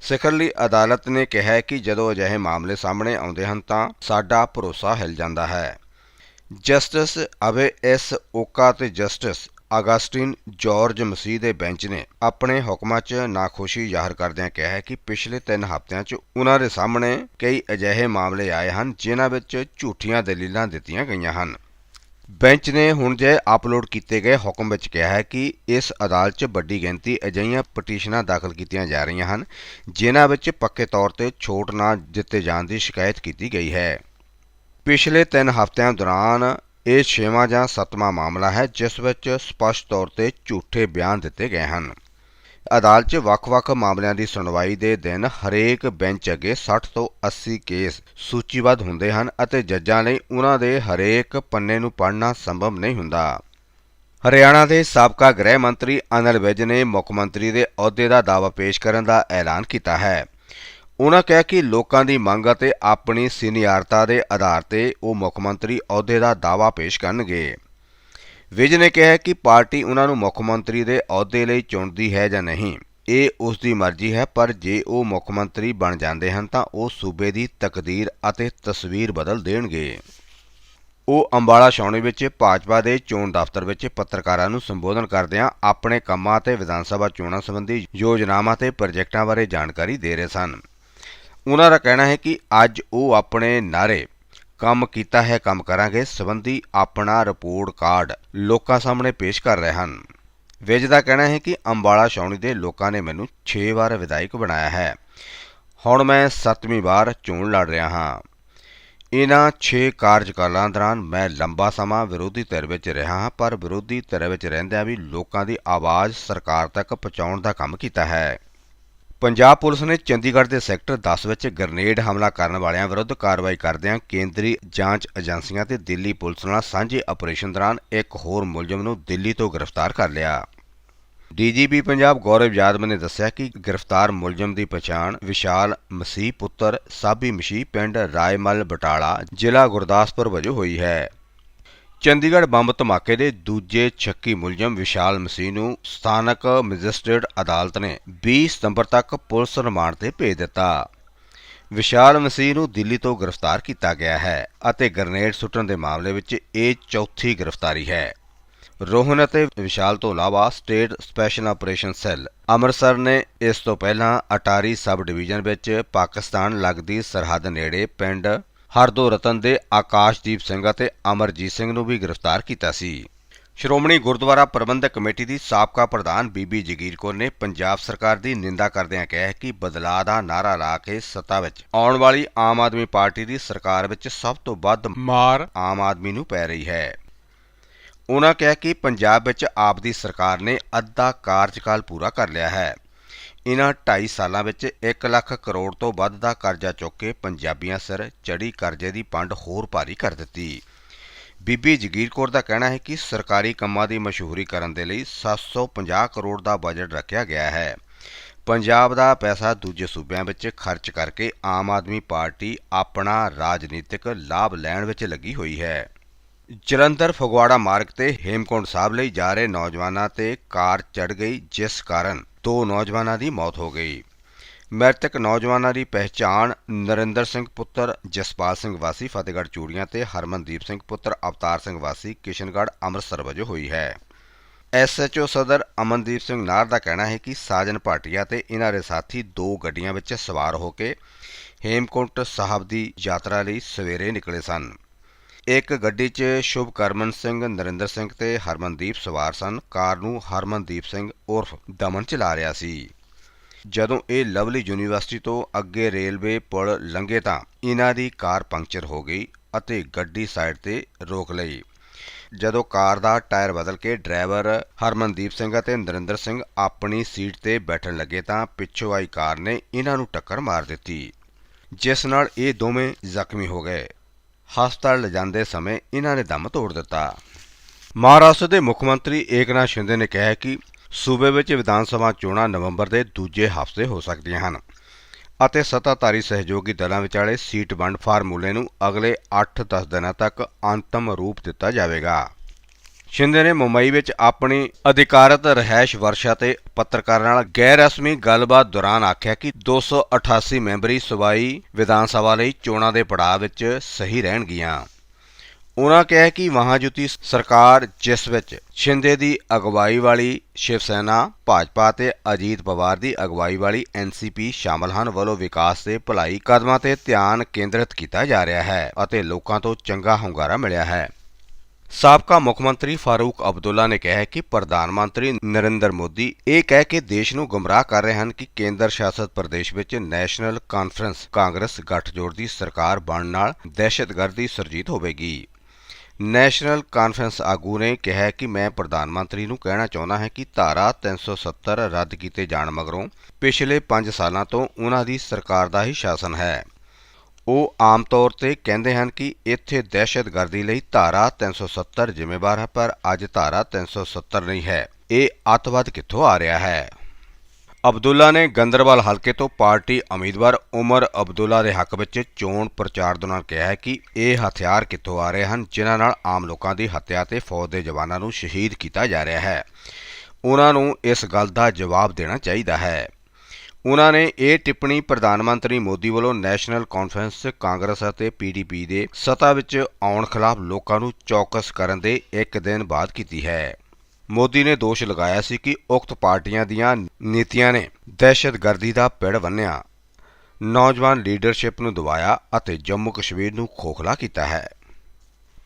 ਸਿਖਰਲੀ ਅਦਾਲਤ ਨੇ ਕਿਹਾ ਕਿ ਜਦੋਂ ਅਜਿਹੇ ਮਾਮਲੇ ਸਾਹਮਣੇ ਆਉਂਦੇ ਹਨ ਤਾਂ ਸਾਡਾ ਭਰੋਸਾ ਹਿੱਲ ਜਾਂਦਾ ਹੈ। ਜਸਟਿਸ ਅਵੇ ਐਸ ਓਕਾ ਤੇ ਜਸਟਿਸ ਆਗਸਟਿਨ ਜਾਰਜ ਮਸੀਹ ਦੇ ਬੈਂਚ ਨੇ ਆਪਣੇ ਹੁਕਮਾਂ 'ਚ ਨਾਖੁਸ਼ੀ ਜ਼ਾਹਰ ਕਰਦਿਆਂ ਕਿਹਾ ਹੈ ਕਿ ਪਿਛਲੇ 3 ਹਫ਼ਤਿਆਂ 'ਚ ਉਹਨਾਂ ਦੇ ਸਾਹਮਣੇ ਕਈ ਅਜਿਹੇ ਮਾਮਲੇ ਆਏ ਹਨ ਜਿਨ੍ਹਾਂ ਵਿੱਚ ਝੂਠੀਆਂ ਦਲੀਲਾਂ ਦਿੱਤੀਆਂ ਗਈਆਂ ਹਨ। ਬੈਂਚ ਨੇ ਹੁਣ ਜੇ ਅਪਲੋਡ ਕੀਤੇ ਗਏ ਹੁਕਮ ਵਿੱਚ ਕਿਹਾ ਹੈ ਕਿ ਇਸ ਅਦਾਲਤ 'ਚ ਵੱਡੀ ਗਿਣਤੀ ਅਜਿਹੀਆਂ ਪਟੀਸ਼ਨਾਂ ਦਾਖਲ ਕੀਤੀਆਂ ਜਾ ਰਹੀਆਂ ਹਨ, ਜਿਨ੍ਹਾਂ ਵਿੱਚ ਪੱਕੇ ਤੌਰ ਤੇ ਛੋਟ ਨਾ ਦਿੱਤੇ ਜਾਣ ਦੀ ਸ਼ਿਕਾਇਤ ਕੀਤੀ ਗਈ ਹੈ। ਪਿਛਲੇ 3 ਹਫ਼ਤਿਆਂ ਦੌਰਾਨ ਇਹ ਛੇਵਾਂ ਜਾਂ ਸੱਤਵਾਂ ਮਾਮਲਾ ਹੈ, ਜਿਸ ਵਿੱਚ ਸਪਸ਼ਟ ਤੌਰ ਤੇ ਝੂਠੇ ਬਿਆਨ ਦਿੱਤੇ ਗਏ ਹਨ। ਅਦਾਲਤ 'ਚ ਵੱਖ-ਵੱਖ ਮਾਮਲਿਆਂ ਦੀ ਸੁਣਵਾਈ ਦੇ ਦਿਨ ਹਰੇਕ ਬੈਂਚ ਅੱਗੇ 60 ਤੋਂ 80 ਕੇਸ ਸੂਚੀਬੱਧ ਹੁੰਦੇ ਹਨ ਅਤੇ ਜੱਜਾਂ ਲਈ ਉਹਨਾਂ ਦੇ ਹਰੇਕ ਪੰਨੇ ਨੂੰ ਪੜ੍ਹਨਾ ਸੰਭਵ ਨਹੀਂ ਹੁੰਦਾ। ਹਰਿਆਣਾ ਦੇ ਸਾਬਕਾ ਗ੍ਰਹਿ ਮੰਤਰੀ ਅਨਿਲ ਵਿਜ ਨੇ ਮੁੱਖ ਮੰਤਰੀ ਦੇ ਅਹੁਦੇ ਦਾ ਦਾਅਵਾ ਪੇਸ਼ ਕਰਨ ਦਾ ਐਲਾਨ ਕੀਤਾ ਹੈ। ਉਹਨਾਂ ਕਿਹਾ ਕਿ ਲੋਕਾਂ ਦੀ ਮੰਗ ਅਤੇ ਆਪਣੀ ਸੀਨੀਅਰਤਾ ਦੇ ਆਧਾਰ ਤੇ ਉਹ ਮੁੱਖ ਮੰਤਰੀ ਅਹੁਦੇ ਦਾ ਦਾਅਵਾ ਪੇਸ਼ ਕਰਨਗੇ। ਵਿਜ ਨੇ ਕਿਹਾ ਕਿ ਪਾਰਟੀ ਉਹਨਾਂ ਨੂੰ ਮੁੱਖ ਮੰਤਰੀ ਦੇ ਅਹੁਦੇ ਲਈ ਚੁਣਦੀ ਹੈ ਜਾਂ ਨਹੀਂ, ਇਹ ਉਸ ਦੀ ਮਰਜ਼ੀ ਹੈ, ਪਰ ਜੇ ਉਹ ਮੁੱਖ ਮੰਤਰੀ ਬਣ ਜਾਂਦੇ ਹਨ ਤਾਂ ਉਹ ਸੂਬੇ ਦੀ ਤਕਦੀਰ ਅਤੇ ਤਸਵੀਰ ਬਦਲ ਦੇਣਗੇ। ਉਹ ਅੰਬਾਲਾ ਛਾਉਣੀ ਵਿੱਚ ਭਾਜਪਾ ਦੇ ਚੋਣ ਦਫ਼ਤਰ ਵਿੱਚ ਪੱਤਰਕਾਰਾਂ ਨੂੰ ਸੰਬੋਧਨ ਕਰਦਿਆਂ ਆਪਣੇ ਕੰਮਾਂ ਅਤੇ ਵਿਧਾਨ ਸਭਾ ਚੋਣਾਂ ਸੰਬੰਧੀ ਯੋਜਨਾਵਾਂ ਤੇ ਪ੍ਰੋਜੈਕਟਾਂ ਬਾਰੇ ਜਾਣਕਾਰੀ ਦੇ ਰਹੇ ਸਨ। ਉਹਨਾਂ ਦਾ ਕਹਿਣਾ ਹੈ ਕਿ ਅੱਜ ਉਹ ਆਪਣੇ ਨਾਰੇ ਕੰਮ ਕੀਤਾ ਹੈ, ਕੰਮ ਕਰਾਂਗੇ, ਸੰਬੰਧੀ ਆਪਣਾ ਰਿਪੋਰਟ ਕਾਰਡ ਲੋਕਾਂ ਸਾਹਮਣੇ ਪੇਸ਼ ਕਰ ਰਹੇ ਹਨ। ਵਿਜ ਦਾ ਕਹਿਣਾ ਹੈ ਕਿ ਅੰਬਾਲਾ ਛਾਉਣੀ ਦੇ ਲੋਕਾਂ ਨੇ ਮੈਨੂੰ 6 ਵਾਰ ਵਿਧਾਇਕ ਬਣਾਇਆ ਹੈ। ਹੁਣ ਮੈਂ 7ਵੀਂ ਵਾਰ ਚੋਣ ਲੜ ਰਿਹਾ ਹਾਂ। ਇਹਨਾਂ 6 ਕਾਰਜਕਾਲਾਂ ਦੌਰਾਨ ਮੈਂ ਲੰਬਾ ਸਮਾਂ ਵਿਰੋਧੀ ਧਿਰ ਵਿੱਚ ਰਿਹਾ ਹਾਂ, ਪਰ ਵਿਰੋਧੀ ਧਿਰ ਵਿੱਚ ਰਹਿੰਦਿਆਂ ਵੀ ਲੋਕਾਂ ਦੀ ਆਵਾਜ਼ ਸਰਕਾਰ ਤੱਕ ਪਹੁੰਚਾਉਣ ਦਾ ਕੰਮ ਕੀਤਾ ਹੈ। ਪੰਜਾਬ ਪੁਲਿਸ ਨੇ ਚੰਡੀਗੜ੍ਹ ਦੇ ਸੈਕਟਰ 10 ਵਿੱਚ ਗ੍ਰਨੇਡ ਹਮਲਾ ਕਰਨ ਵਾਲਿਆਂ ਵਿਰੁੱਧ ਕਾਰਵਾਈ ਕਰਦਿਆਂ ਕੇਂਦਰੀ ਜਾਂਚ ਏਜੰਸੀਆਂ ਤੇ ਦਿੱਲੀ ਪੁਲਿਸ ਨਾਲ ਸਾਂਝੇ ਆਪਰੇਸ਼ਨ ਦੌਰਾਨ ਇੱਕ ਹੋਰ ਮੁਲਜ਼ਮ ਨੂੰ ਦਿੱਲੀ ਤੋਂ ਗ੍ਰਿਫਤਾਰ ਕਰ ਲਿਆ। ਡੀਜੀਪੀ ਪੰਜਾਬ ਗੌਰਵ ਯਾਦਵ ਨੇ ਦੱਸਿਆ ਕਿ ਗ੍ਰਿਫਤਾਰ ਮੁਲਜ਼ਮ ਦੀ ਪਛਾਣ ਵਿਸ਼ਾਲ ਮਸੀਹ ਪੁੱਤਰ ਸਾਬੀ ਮਸੀਹ ਪਿੰਡ ਰਾਏਮਲ ਬਟਾਲਾ, ਜ਼ਿਲ੍ਹਾ ਗੁਰਦਾਸਪੁਰ ਵਜੋਂ ਹੋਈ ਹੈ। ਚੰਡੀਗੜ੍ਹ ਬੰਬ ਧਮਾਕੇ ਦੇ ਦੂਜੇ ਛੱਕੀ ਮੁਲਜ਼ਮ ਵਿਸ਼ਾਲ ਮਸੀਹ ਨੂੰ ਸਥਾਨਕ ਮੈਜਿਸਟ੍ਰੇਟ ਅਦਾਲਤ ਨੇ 20 ਸਤੰਬਰ ਤੱਕ ਪੁਲਿਸ ਰਿਮਾਂਡ ਤੇ ਭੇਜ ਦਿੱਤਾ। ਵਿਸ਼ਾਲ ਮਸੀਹ ਨੂੰ ਦਿੱਲੀ ਤੋਂ ਗ੍ਰਿਫਤਾਰ ਕੀਤਾ ਗਿਆ ਹੈ ਅਤੇ ਗ੍ਰਨੇਡ ਸੁੱਟਣ ਦੇ ਮਾਮਲੇ ਵਿੱਚ ਇਹ ਚੌਥੀ ਗ੍ਰਿਫਤਾਰੀ ਹੈ। ਰੋਹਨ ਅਤੇ ਵਿਸ਼ਾਲ ਤੋਂ ਇਲਾਵਾ state special operation cell Amritsar ਨੇ ਇਸ ਤੋਂ ਪਹਿਲਾਂ ਅਟਾਰੀ ਸਬ ਡਿਵੀਜ਼ਨ ਵਿੱਚ ਪਾਕਿਸਤਾਨ ਲੱਗਦੀ ਸਰਹੱਦ ਨੇੜੇ ਪਿੰਡ ਹਰਦੋ ਰਤਨ ਦੇ ਆਕਾਸ਼ਦੀਪ ਸਿੰਘ ਅਤੇ ਅਮਰਜੀਤ ਸਿੰਘ ਨੂੰ ਵੀ ਗ੍ਰਿਫਤਾਰ ਕੀਤਾ ਸੀ। ਸ਼੍ਰੋਮਣੀ ਗੁਰਦੁਆਰਾ ਪ੍ਰਬੰਧਕ ਕਮੇਟੀ ਦੀ ਸਾਬਕਾ ਪ੍ਰਧਾਨ ਬੀਬੀ ਜਗੀਰ ਕੌਰ ਨੇ ਪੰਜਾਬ ਸਰਕਾਰ ਦੀ ਨਿੰਦਾ ਕਰਦਿਆਂ ਕਿਹਾ ਕਿ ਬਦਲਾਅ ਦਾ ਨਾਰਾ ਲਾ ਕੇ ਸੱਤਾ ਵਿੱਚ ਆਉਣ ਵਾਲੀ ਆਮ ਆਦਮੀ ਪਾਰਟੀ ਦੀ ਸਰਕਾਰ ਵਿੱਚ ਸਭ ਤੋਂ ਵੱਧ ਮਾਰ ਆਮ ਆਦਮੀ ਨੂੰ ਪੈ ਰਹੀ ਹੈ। ਉਨ੍ਹਾਂ ਕਿਹਾ ਕਿ ਪੰਜਾਬ ਵਿੱਚ ਆਪ ਦੀ ਸਰਕਾਰ ਨੇ ਅੱਧਾ ਕਾਰਜਕਾਲ ਪੂਰਾ ਕਰ ਲਿਆ ਹੈ। ਇਨ੍ਹਾਂ 2.5 ਸਾਲਾਂ ਵਿੱਚ 1 ਲੱਖ ਕਰੋੜ ਤੋਂ ਵੱਧ ਦਾ ਕਰਜ਼ਾ ਚੁੱਕ ਕੇ ਪੰਜਾਬੀਆਂ ਸਿਰ ਚੜੀ ਕਰਜ਼ੇ ਦੀ ਪੰਡ ਹੋਰ ਭਾਰੀ ਕਰ ਦਿੱਤੀ। ਬੀਬੀ ਜਗੀਰ ਕੌਰ ਦਾ ਕਹਿਣਾ ਹੈ ਕਿ ਸਰਕਾਰੀ ਕੰਮਾਂ ਦੀ ਮਸ਼ਹੂਰੀ ਕਰਨ ਦੇ ਲਈ 750 ਕਰੋੜ ਦਾ ਬਜਟ ਰੱਖਿਆ ਗਿਆ ਹੈ। ਪੰਜਾਬ ਦਾ ਪੈਸਾ ਦੂਜੇ ਸੂਬਿਆਂ ਵਿੱਚ ਖਰਚ ਕਰਕੇ ਆਮ ਆਦਮੀ ਪਾਰਟੀ ਆਪਣਾ ਰਾਜਨੀਤਿਕ ਲਾਭ ਲੈਣ ਵਿੱਚ ਲੱਗੀ ਹੋਈ ਹੈ। ਜਲੰਧਰ ਫਗਵਾੜਾ ਮਾਰਗ ਤੇ ਹੇਮਕੁੰਟ ਸਾਹਿਬ ਲਈ ਜਾ ਰਹੇ ਨੌਜਵਾਨਾਂ ਤੇ ਕਾਰ ਚੜ ਗਈ, ਜਿਸ ਕਾਰਨ ਦੋ ਨੌਜਵਾਨਾਂ ਦੀ ਮੌਤ ਹੋ ਗਈ। ਮ੍ਰਿਤਕ ਨੌਜਵਾਨਾਂ ਦੀ ਪਹਿਚਾਣ ਨਰਿੰਦਰ ਸਿੰਘ ਪੁੱਤਰ, ਜਸਪਾਲ ਸਿੰਘ ਵਾਸੀ, ਫਤਿਹਗੜ੍ਹ ਚੂੜੀਆਂ ਤੇ ਹਰਮਨਦੀਪ ਸਿੰਘ ਪੁੱਤਰ, ਅਵਤਾਰ ਸਿੰਘ ਵਾਸੀ, ਕਿਸ਼ਨਗੜ੍ਹ, ਅੰਮ੍ਰਿਤਸਰ ਵਜੋਂ ਹੋਈ ਹੈ। ਐਸਐਚਓ ਸਦਰ ਅਮਨਦੀਪ ਸਿੰਘ ਨਾਰ ਦਾ ਕਹਿਣਾ ਹੈ ਕਿ ਸਾਜਨ ਭਾਟੀਆ ਤੇ ਇਹਨਾਂ ਦੇ ਸਾਥੀ ਦੋ ਗੱਡੀਆਂ ਵਿੱਚ ਸਵਾਰ ਹੋ ਕੇ ਹੇਮਕੁੰਟ ਸਾਹਿਬ ਦੀ ਯਾਤਰਾ ਲਈ ਸਵੇਰੇ ਨਿਕਲੇ ਸਨ। ਇੱਕ ਗੱਡੀ 'ਚ ਸ਼ੁਭਕਰਮਨ ਸਿੰਘ, ਨਰਿੰਦਰ ਸਿੰਘ ਤੇ ਹਰਮਨਦੀਪ ਸਵਾਰ ਸਨ। ਕਾਰ ਨੂੰ ਹਰਮਨਦੀਪ ਸਿੰਘ ਉਰਫ ਦਮਨ ਚਲਾ ਰਿਹਾ ਸੀ। ਜਦੋਂ ਇਹ ਲਵਲੀ ਯੂਨੀਵਰਸਿਟੀ ਤੋਂ ਅੱਗੇ ਰੇਲਵੇ ਪੁਲ ਲੰਘੇ ਤਾਂ ਇਹਨਾਂ ਦੀ ਕਾਰ ਪੰਕਚਰ ਹੋ ਗਈ ਅਤੇ ਗੱਡੀ ਸਾਈਡ ਤੇ ਰੋਕ ਲਈ। ਜਦੋਂ ਕਾਰ ਦਾ ਟਾਇਰ ਬਦਲ ਕੇ ਡਰਾਈਵਰ ਹਰਮਨਦੀਪ ਸਿੰਘ ਅਤੇ ਨਰਿੰਦਰ ਸਿੰਘ ਆਪਣੀ ਸੀਟ ਤੇ ਬੈਠਣ ਲੱਗੇ ਤਾਂ ਪਿੱਛੋਂ ਆਈ ਕਾਰ ਨੇ ਇਹਨਾਂ ਨੂੰ ਟੱਕਰ ਮਾਰ ਦਿੱਤੀ, ਜਿਸ ਨਾਲ ਇਹ ਦੋਵੇਂ ਜ਼ਖਮੀ ਹੋ ਗਏ। ਹਸਪਤਾਲ ਲਿਜਾਂਦੇ ਸਮੇਂ ਇਹਨਾਂ ਨੇ ਦਮ ਤੋੜ ਦਿੱਤਾ। ਮਹਾਰਾਸ਼ਟਰ ਦੇ ਮੁੱਖ ਮੰਤਰੀ ਏਕਨਾਥ ਸ਼ਿੰਦੇ ਨੇ ਕਿਹਾ ਕਿ ਸੂਬੇ ਵਿੱਚ ਵਿਧਾਨ ਸਭਾ ਚੋਣਾਂ ਨਵੰਬਰ ਦੇ ਦੂਜੇ ਹਫ਼ਤੇ ਹੋ ਸਕਦੀਆਂ ਹਨ ਅਤੇ ਸੱਤਾਧਾਰੀ ਸਹਿਯੋਗੀ ਦਲਾਂ ਵਿਚਾਲੇ ਸੀਟ ਵੰਡ ਫਾਰਮੂਲੇ ਨੂੰ ਅਗਲੇ 8-10 ਦਿਨਾਂ ਤੱਕ ਅੰਤਮ ਰੂਪ ਦਿੱਤਾ ਜਾਵੇਗਾ। ਸ਼ਿੰਦੇ ਨੇ ਮੁੰਬਈ ਵਿੱਚ ਆਪਣੀ ਅਧਿਕਾਰਤ ਰਹਿائش ਵਰਸ਼ਾ ਤੇ ਪੱਤਰਕਾਰਾਂ ਨਾਲ ਗੈਰ ਰਸਮੀ ਗੱਲਬਾਤ ਦੌਰਾਨ ਆਖਿਆ ਕਿ 288 ਮੈਂਬਰੀ ਸਵਾਈ ਵਿਧਾਨ ਸਭਾ ਲਈ ਚੋਣਾਂ ਦੇ ਪੜਾਅ ਵਿੱਚ ਸਹੀ ਰਹਿਣਗੀਆਂ ਉਨ੍ਹਾਂ ਕਿਹਾ ਕਿ ਮਹਾਜੁਤੀ ਸਰਕਾਰ ਜਿਸ ਵਿੱਚ ਸ਼ਿੰਦੇ ਦੀ ਅਗਵਾਈ ਵਾਲੀ ਸ਼ਿਵ ਸੈਨਾ, ਭਾਜਪਾ ਤੇ ਅਜੀਤ ਪਵਾਰ ਦੀ ਅਗਵਾਈ ਵਾਲੀ ਐਨਸੀਪੀ ਸ਼ਾਮਲ ਹਨ ਵੱਲੋਂ ਵਿਕਾਸ ਦੇ ਭਲਾਈ ਕਦਮਾਂ ਤੇ ਧਿਆਨ ਕੇਂਦਰਿਤ ਕੀਤਾ ਜਾ ਰਿਹਾ ਹੈ ਅਤੇ ਲੋਕਾਂ ਤੋਂ ਚੰਗਾ ਹੁੰਗਾਰਾ ਮਿਲਿਆ ਹੈ। ਸਾਬਕਾ ਮੁੱਖ ਮੰਤਰੀ ਫਾਰੂਕ ਅਬਦੁੱਲਾ ਨੇ ਕਿਹਾ ਕਿ ਪ੍ਰਧਾਨ ਮੰਤਰੀ ਨਰਿੰਦਰ ਮੋਦੀ ਇਹ ਕਹਿ ਕੇ ਦੇਸ਼ ਨੂੰ ਗੁੰਮਰਾਹ ਕਰ ਰਹੇ ਹਨ ਕਿ ਕੇਂਦਰ ਸ਼ਾਸਤ ਪ੍ਰਦੇਸ਼ ਵਿੱਚ ਨੈਸ਼ਨਲ ਕਾਨਫਰੰਸ ਕਾਂਗਰਸ ਗੱਠਜੋੜ ਦੀ ਸਰਕਾਰ ਬਣਨ ਨਾਲ ਦਹਿਸ਼ਤਗਰਦੀ ਸੁਰਜੀਤ ਹੋਵੇਗੀ। ਨੈਸ਼ਨਲ ਕਾਨਫਰੰਸ ਆਗੂ ਨੇ ਕਿਹਾ ਕਿ ਮੈਂ ਪ੍ਰਧਾਨ ਮੰਤਰੀ ਨੂੰ ਕਹਿਣਾ ਚਾਹੁੰਦਾ ਹਾਂ ਕਿ ਧਾਰਾ 370 ਰੱਦ ਕੀਤੇ ਜਾਣ ਮਗਰੋਂ ਪਿਛਲੇ 5 ਸਾਲਾਂ ਤੋਂ ਉਹਨਾਂ ਦੀ ਸਰਕਾਰ ਦਾ ਹੀ ਸ਼ਾਸਨ ਹੈ। ਉਹ ਆਮ ਤੌਰ ਤੇ ਕਹਿੰਦੇ ਹਨ ਕਿ ਇੱਥੇ ਦਹਿਸ਼ਤਗਰਦੀ ਲਈ ਧਾਰਾ 370 ਜ਼ਿੰਮੇਵਾਰ ਹੈ, ਪਰ ਅੱਜ ਧਾਰਾ 370 ਨਹੀਂ ਹੈ। ਇਹ ਅੱਤਵਾਦ ਕਿੱਥੋਂ ਆ ਰਿਹਾ ਹੈ? ਅਬਦੁੱਲਾ ਨੇ ਗੰਦਰਵਾਲ ਹਲਕੇ ਤੋਂ ਪਾਰਟੀ ਉਮੀਦਵਾਰ ਉਮਰ ਅਬਦੁੱਲਾ ਦੇ ਹੱਕ ਵਿੱਚ ਚੋਣ ਪ੍ਰਚਾਰ ਦੌਰਾਨ ਕਿਹਾ ਹੈ ਕਿ ਇਹ ਹਥਿਆਰ ਕਿੱਥੋਂ ਆ ਰਹੇ ਹਨ, ਜਿਨ੍ਹਾਂ ਨਾਲ ਆਮ ਲੋਕਾਂ ਦੀ ਹੱਤਿਆ ਤੇ ਫੌਜ ਦੇ ਜਵਾਨਾਂ ਨੂੰ ਸ਼ਹੀਦ ਕੀਤਾ ਜਾ ਰਿਹਾ ਹੈ। ਉਹਨਾਂ ਨੂੰ ਇਸ ਗੱਲ ਦਾ ਜਵਾਬ ਦੇਣਾ ਚਾਹੀਦਾ ਹੈ। ਉਨ੍ਹਾਂ ਨੇ ਇਹ ਟਿੱਪਣੀ ਪ੍ਰਧਾਨ ਮੰਤਰੀ ਮੋਦੀ ਵੱਲੋਂ ਨੈਸ਼ਨਲ ਕਾਨਫਰੰਸ, ਕਾਂਗਰਸ ਅਤੇ ਪੀਡੀਪੀ ਦੇ ਸੱਤਾ ਵਿੱਚ ਆਉਣ ਖਿਲਾਫ ਲੋਕਾਂ ਨੂੰ ਚੌਕਸ ਕਰਨ ਦੇ ਇੱਕ ਦਿਨ ਬਾਅਦ ਕੀਤੀ ਹੈ। ਮੋਦੀ ਨੇ ਦੋਸ਼ ਲਗਾਇਆ ਸੀ ਕਿ ਉਕਤ ਪਾਰਟੀਆਂ ਦੀਆਂ ਨੀਤੀਆਂ ਨੇ ਦਹਿਸ਼ਤਗਰਦੀ ਦਾ ਪਿੜ ਬੰਨਿਆ। ਨੌਜਵਾਨ ਲੀਡਰਸ਼ਿਪ ਨੂੰ ਦਬਾਇਆ ਅਤੇ ਜੰਮੂ ਕਸ਼ਮੀਰ ਨੂੰ ਖੋਖਲਾ ਕੀਤਾ ਹੈ।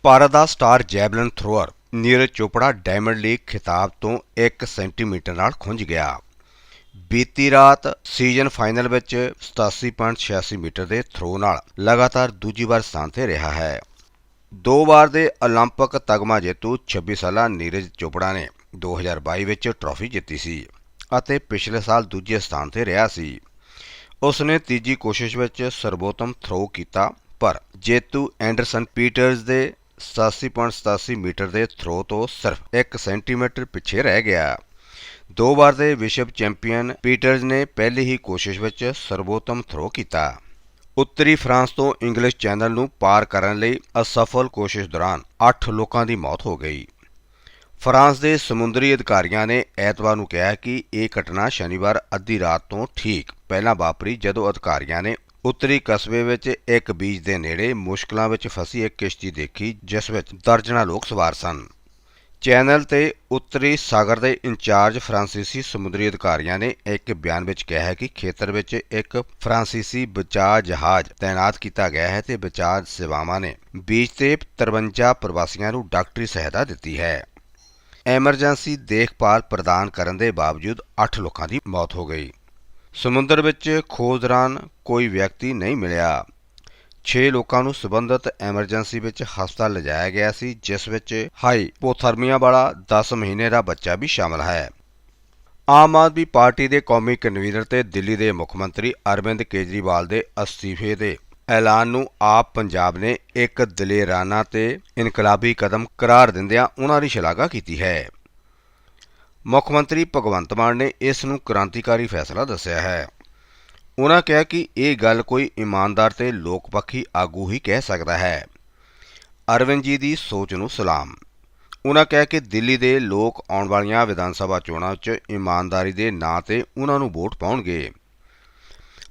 ਭਾਰਤ ਦਾ star javelin thrower, Neeraj Chopra Diamond League ਖਿਤਾਬ ਤੋਂ 1 ਸੈਂਟੀਮੀਟਰ ਨਾਲ ਖੁੰਝ ਗਿਆ। ਬੀਤੀ ਰਾਤ ਸੀਜ਼ਨ ਫਾਈਨਲ ਵਿੱਚ 87.86 ਮੀਟਰ ਦੇ ਥਰੋ ਨਾਲ ਲਗਾਤਾਰ ਦੂਜੀ ਵਾਰ ਸਥਾਨ ਤੇ ਰਿਹਾ ਹੈ ਦੋ ਵਾਰ ਦੇ 올림픽 ਤਗਮਾ ਜੇਤੂ 26 ਸਾਲਾ ਨੀਰਜ ਚੋਪੜਾ ਨੇ 2022 ਵਿੱਚ ਟਰਾਫੀ ਜਿੱਤੀ ਸੀ ਅਤੇ ਪਿਛਲੇ ਸਾਲ ਦੂਜੇ ਸਥਾਨ ਤੇ ਰਿਹਾ ਸੀ ਉਸ ਨੇ ਤੀਜੀ ਕੋਸ਼ਿਸ਼ ਵਿੱਚ ਸਰਬੋਤਮ ਥਰੋ ਕੀਤਾ ਪਰ ਜੇਤੂ ਐਂਡਰਸਨ ਪੀਟਰਸ ਦੇ 87.87 ਮੀਟਰ ਦੇ ਥਰੋ ਤੋਂ ਸਿਰਫ 1 ਸੈਂਟੀਮੀਟਰ ਪਿੱਛੇ ਰਹਿ ਗਿਆ ਦੋ ਵਾਰ ਦੇ ਵਿਸ਼ਵ ਚੈਂਪੀਅਨ ਪੀਟਰਜ਼ ਨੇ ਪਹਿਲੀ ਹੀ ਕੋਸ਼ਿਸ਼ ਵਿੱਚ ਸਰਵੋਤਮ ਥਰੋ ਕੀਤਾ। ਉੱਤਰੀ ਫਰਾਂਸ ਤੋਂ ਇੰਗਲਿਸ਼ ਚੈਨਲ ਨੂੰ ਪਾਰ ਕਰਨ ਲਈ ਅਸਫਲ ਕੋਸ਼ਿਸ਼ ਦੌਰਾਨ 8 ਲੋਕਾਂ ਦੀ ਮੌਤ ਹੋ ਗਈ। ਫਰਾਂਸ ਦੇ ਸਮੁੰਦਰੀ ਅਧਿਕਾਰੀਆਂ ਨੇ ਐਤਵਾਰ ਨੂੰ ਕਿਹਾ ਕਿ ਇਹ ਘਟਨਾ ਸ਼ਨੀਵਾਰ ਅੱਧੀ ਰਾਤ ਤੋਂ ਠੀਕ ਪਹਿਲਾਂ ਵਾਪਰੀ, ਜਦੋਂ ਅਧਿਕਾਰੀਆਂ ਨੇ ਉੱਤਰੀ ਕਸਬੇ ਵਿੱਚ ਇੱਕ ਬੀਚ ਦੇ ਨੇੜੇ ਮੁਸ਼ਕਲਾਂ ਵਿੱਚ ਫਸੀ ਇੱਕ ਕਿਸ਼ਤੀ ਦੇਖੀ, ਜਿਸ ਵਿੱਚ ਦਰਜਨਾਂ ਲੋਕ ਸਵਾਰ ਸਨ। ਚੈਨਲ ਤੇ ਉੱਤਰੀ ਸਾਗਰ ਦੇ ਇੰਚਾਰਜ ਫਰਾਂਸੀਸੀ ਸਮੁੰਦਰੀ ਅਧਿਕਾਰੀਆਂ ਨੇ ਇੱਕ ਬਿਆਨ ਵਿੱਚ ਕਿਹਾ ਹੈ ਕਿ ਖੇਤਰ ਵਿੱਚ ਇੱਕ ਫਰਾਂਸੀਸੀ ਬਚਾਅ ਜਹਾਜ਼ ਤਾਇਨਾਤ ਕੀਤਾ ਗਿਆ ਹੈ ਤੇ ਬਚਾਅ ਸੇਵਾਵਾਂ ਨੇ ਬੀਚ ਤੇ 53 ਪ੍ਰਵਾਸੀਆਂ ਨੂੰ ਡਾਕਟਰੀ ਸਹਾਇਤਾ ਦਿੱਤੀ ਹੈ। ਐਮਰਜੈਂਸੀ ਦੇਖਭਾਲ ਪ੍ਰਦਾਨ ਕਰਨ ਦੇ ਬਾਵਜੂਦ 8 ਲੋਕਾਂ ਦੀ ਮੌਤ ਹੋ ਗਈ। ਸਮੁੰਦਰ ਵਿੱਚ ਖੋਜ ਦੌਰਾਨ ਕੋਈ ਵਿਅਕਤੀ ਨਹੀਂ ਮਿਲਿਆ। 6 ਲੋਕਾਂ ਨੂੰ ਸਬੰਧਤ ਐਮਰਜੈਂਸੀ ਵਿੱਚ ਹਸਪਤਾਲ ਲਿਜਾਇਆ ਗਿਆ ਸੀ, ਜਿਸ ਵਿੱਚ ਹਾਈ ਪੋਥਰਮੀਆ ਵਾਲਾ 10 ਮਹੀਨੇ ਦਾ ਬੱਚਾ ਵੀ ਸ਼ਾਮਲ ਹੈ। ਆਮ ਆਦਮੀ ਪਾਰਟੀ ਦੇ ਕੌਮੀ ਕਨਵੀਨਰ ਤੇ ਦਿੱਲੀ ਦੇ ਮੁੱਖ ਮੰਤਰੀ ਅਰਵਿੰਦ ਕੇਜਰੀਵਾਲ ਦੇ ਅਸਤੀਫੇ ਦੇ ਐਲਾਨ ਨੂੰ ਆਪ ਪੰਜਾਬ ਨੇ ਇੱਕ ਦਲੇਰਾਨਾ ਤੇ ਇਨਕਲਾਬੀ ਕਦਮ ਕਰਾਰ ਦਿੰਦਿਆਂ ਉਹਨਾਂ ਦੀ ਸ਼ਲਾਘਾ ਕੀਤੀ ਹੈ। ਮੁੱਖ ਮੰਤਰੀ ਭਗਵੰਤ ਮਾਨ ਨੇ ਇਸ ਨੂੰ ਕ੍ਰਾਂਤੀਕਾਰੀ ਫੈਸਲਾ ਦੱਸਿਆ ਹੈ। ਉਹਨਾਂ ਕਿਹਾ ਕਿ ਇਹ ਗੱਲ ਕੋਈ ਇਮਾਨਦਾਰ ਤੇ ਲੋਕਪੱਖੀ ਆਗੂ ਹੀ ਕਹਿ ਸਕਦਾ ਹੈ। ਅਰਵਿੰਦ ਜੀ ਦੀ ਸੋਚ ਨੂੰ ਸਲਾਮ। ਉਹਨਾਂ ਕਿਹਾ ਕਿ ਦਿੱਲੀ ਦੇ ਲੋਕ ਆਉਣ ਵਾਲੀਆਂ ਵਿਧਾਨ ਸਭਾ ਚੋਣਾਂ 'ਚ ਇਮਾਨਦਾਰੀ ਦੇ ਨਾਂ ਤੇ ਉਹਨਾਂ ਨੂੰ ਵੋਟ ਪਾਉਣਗੇ।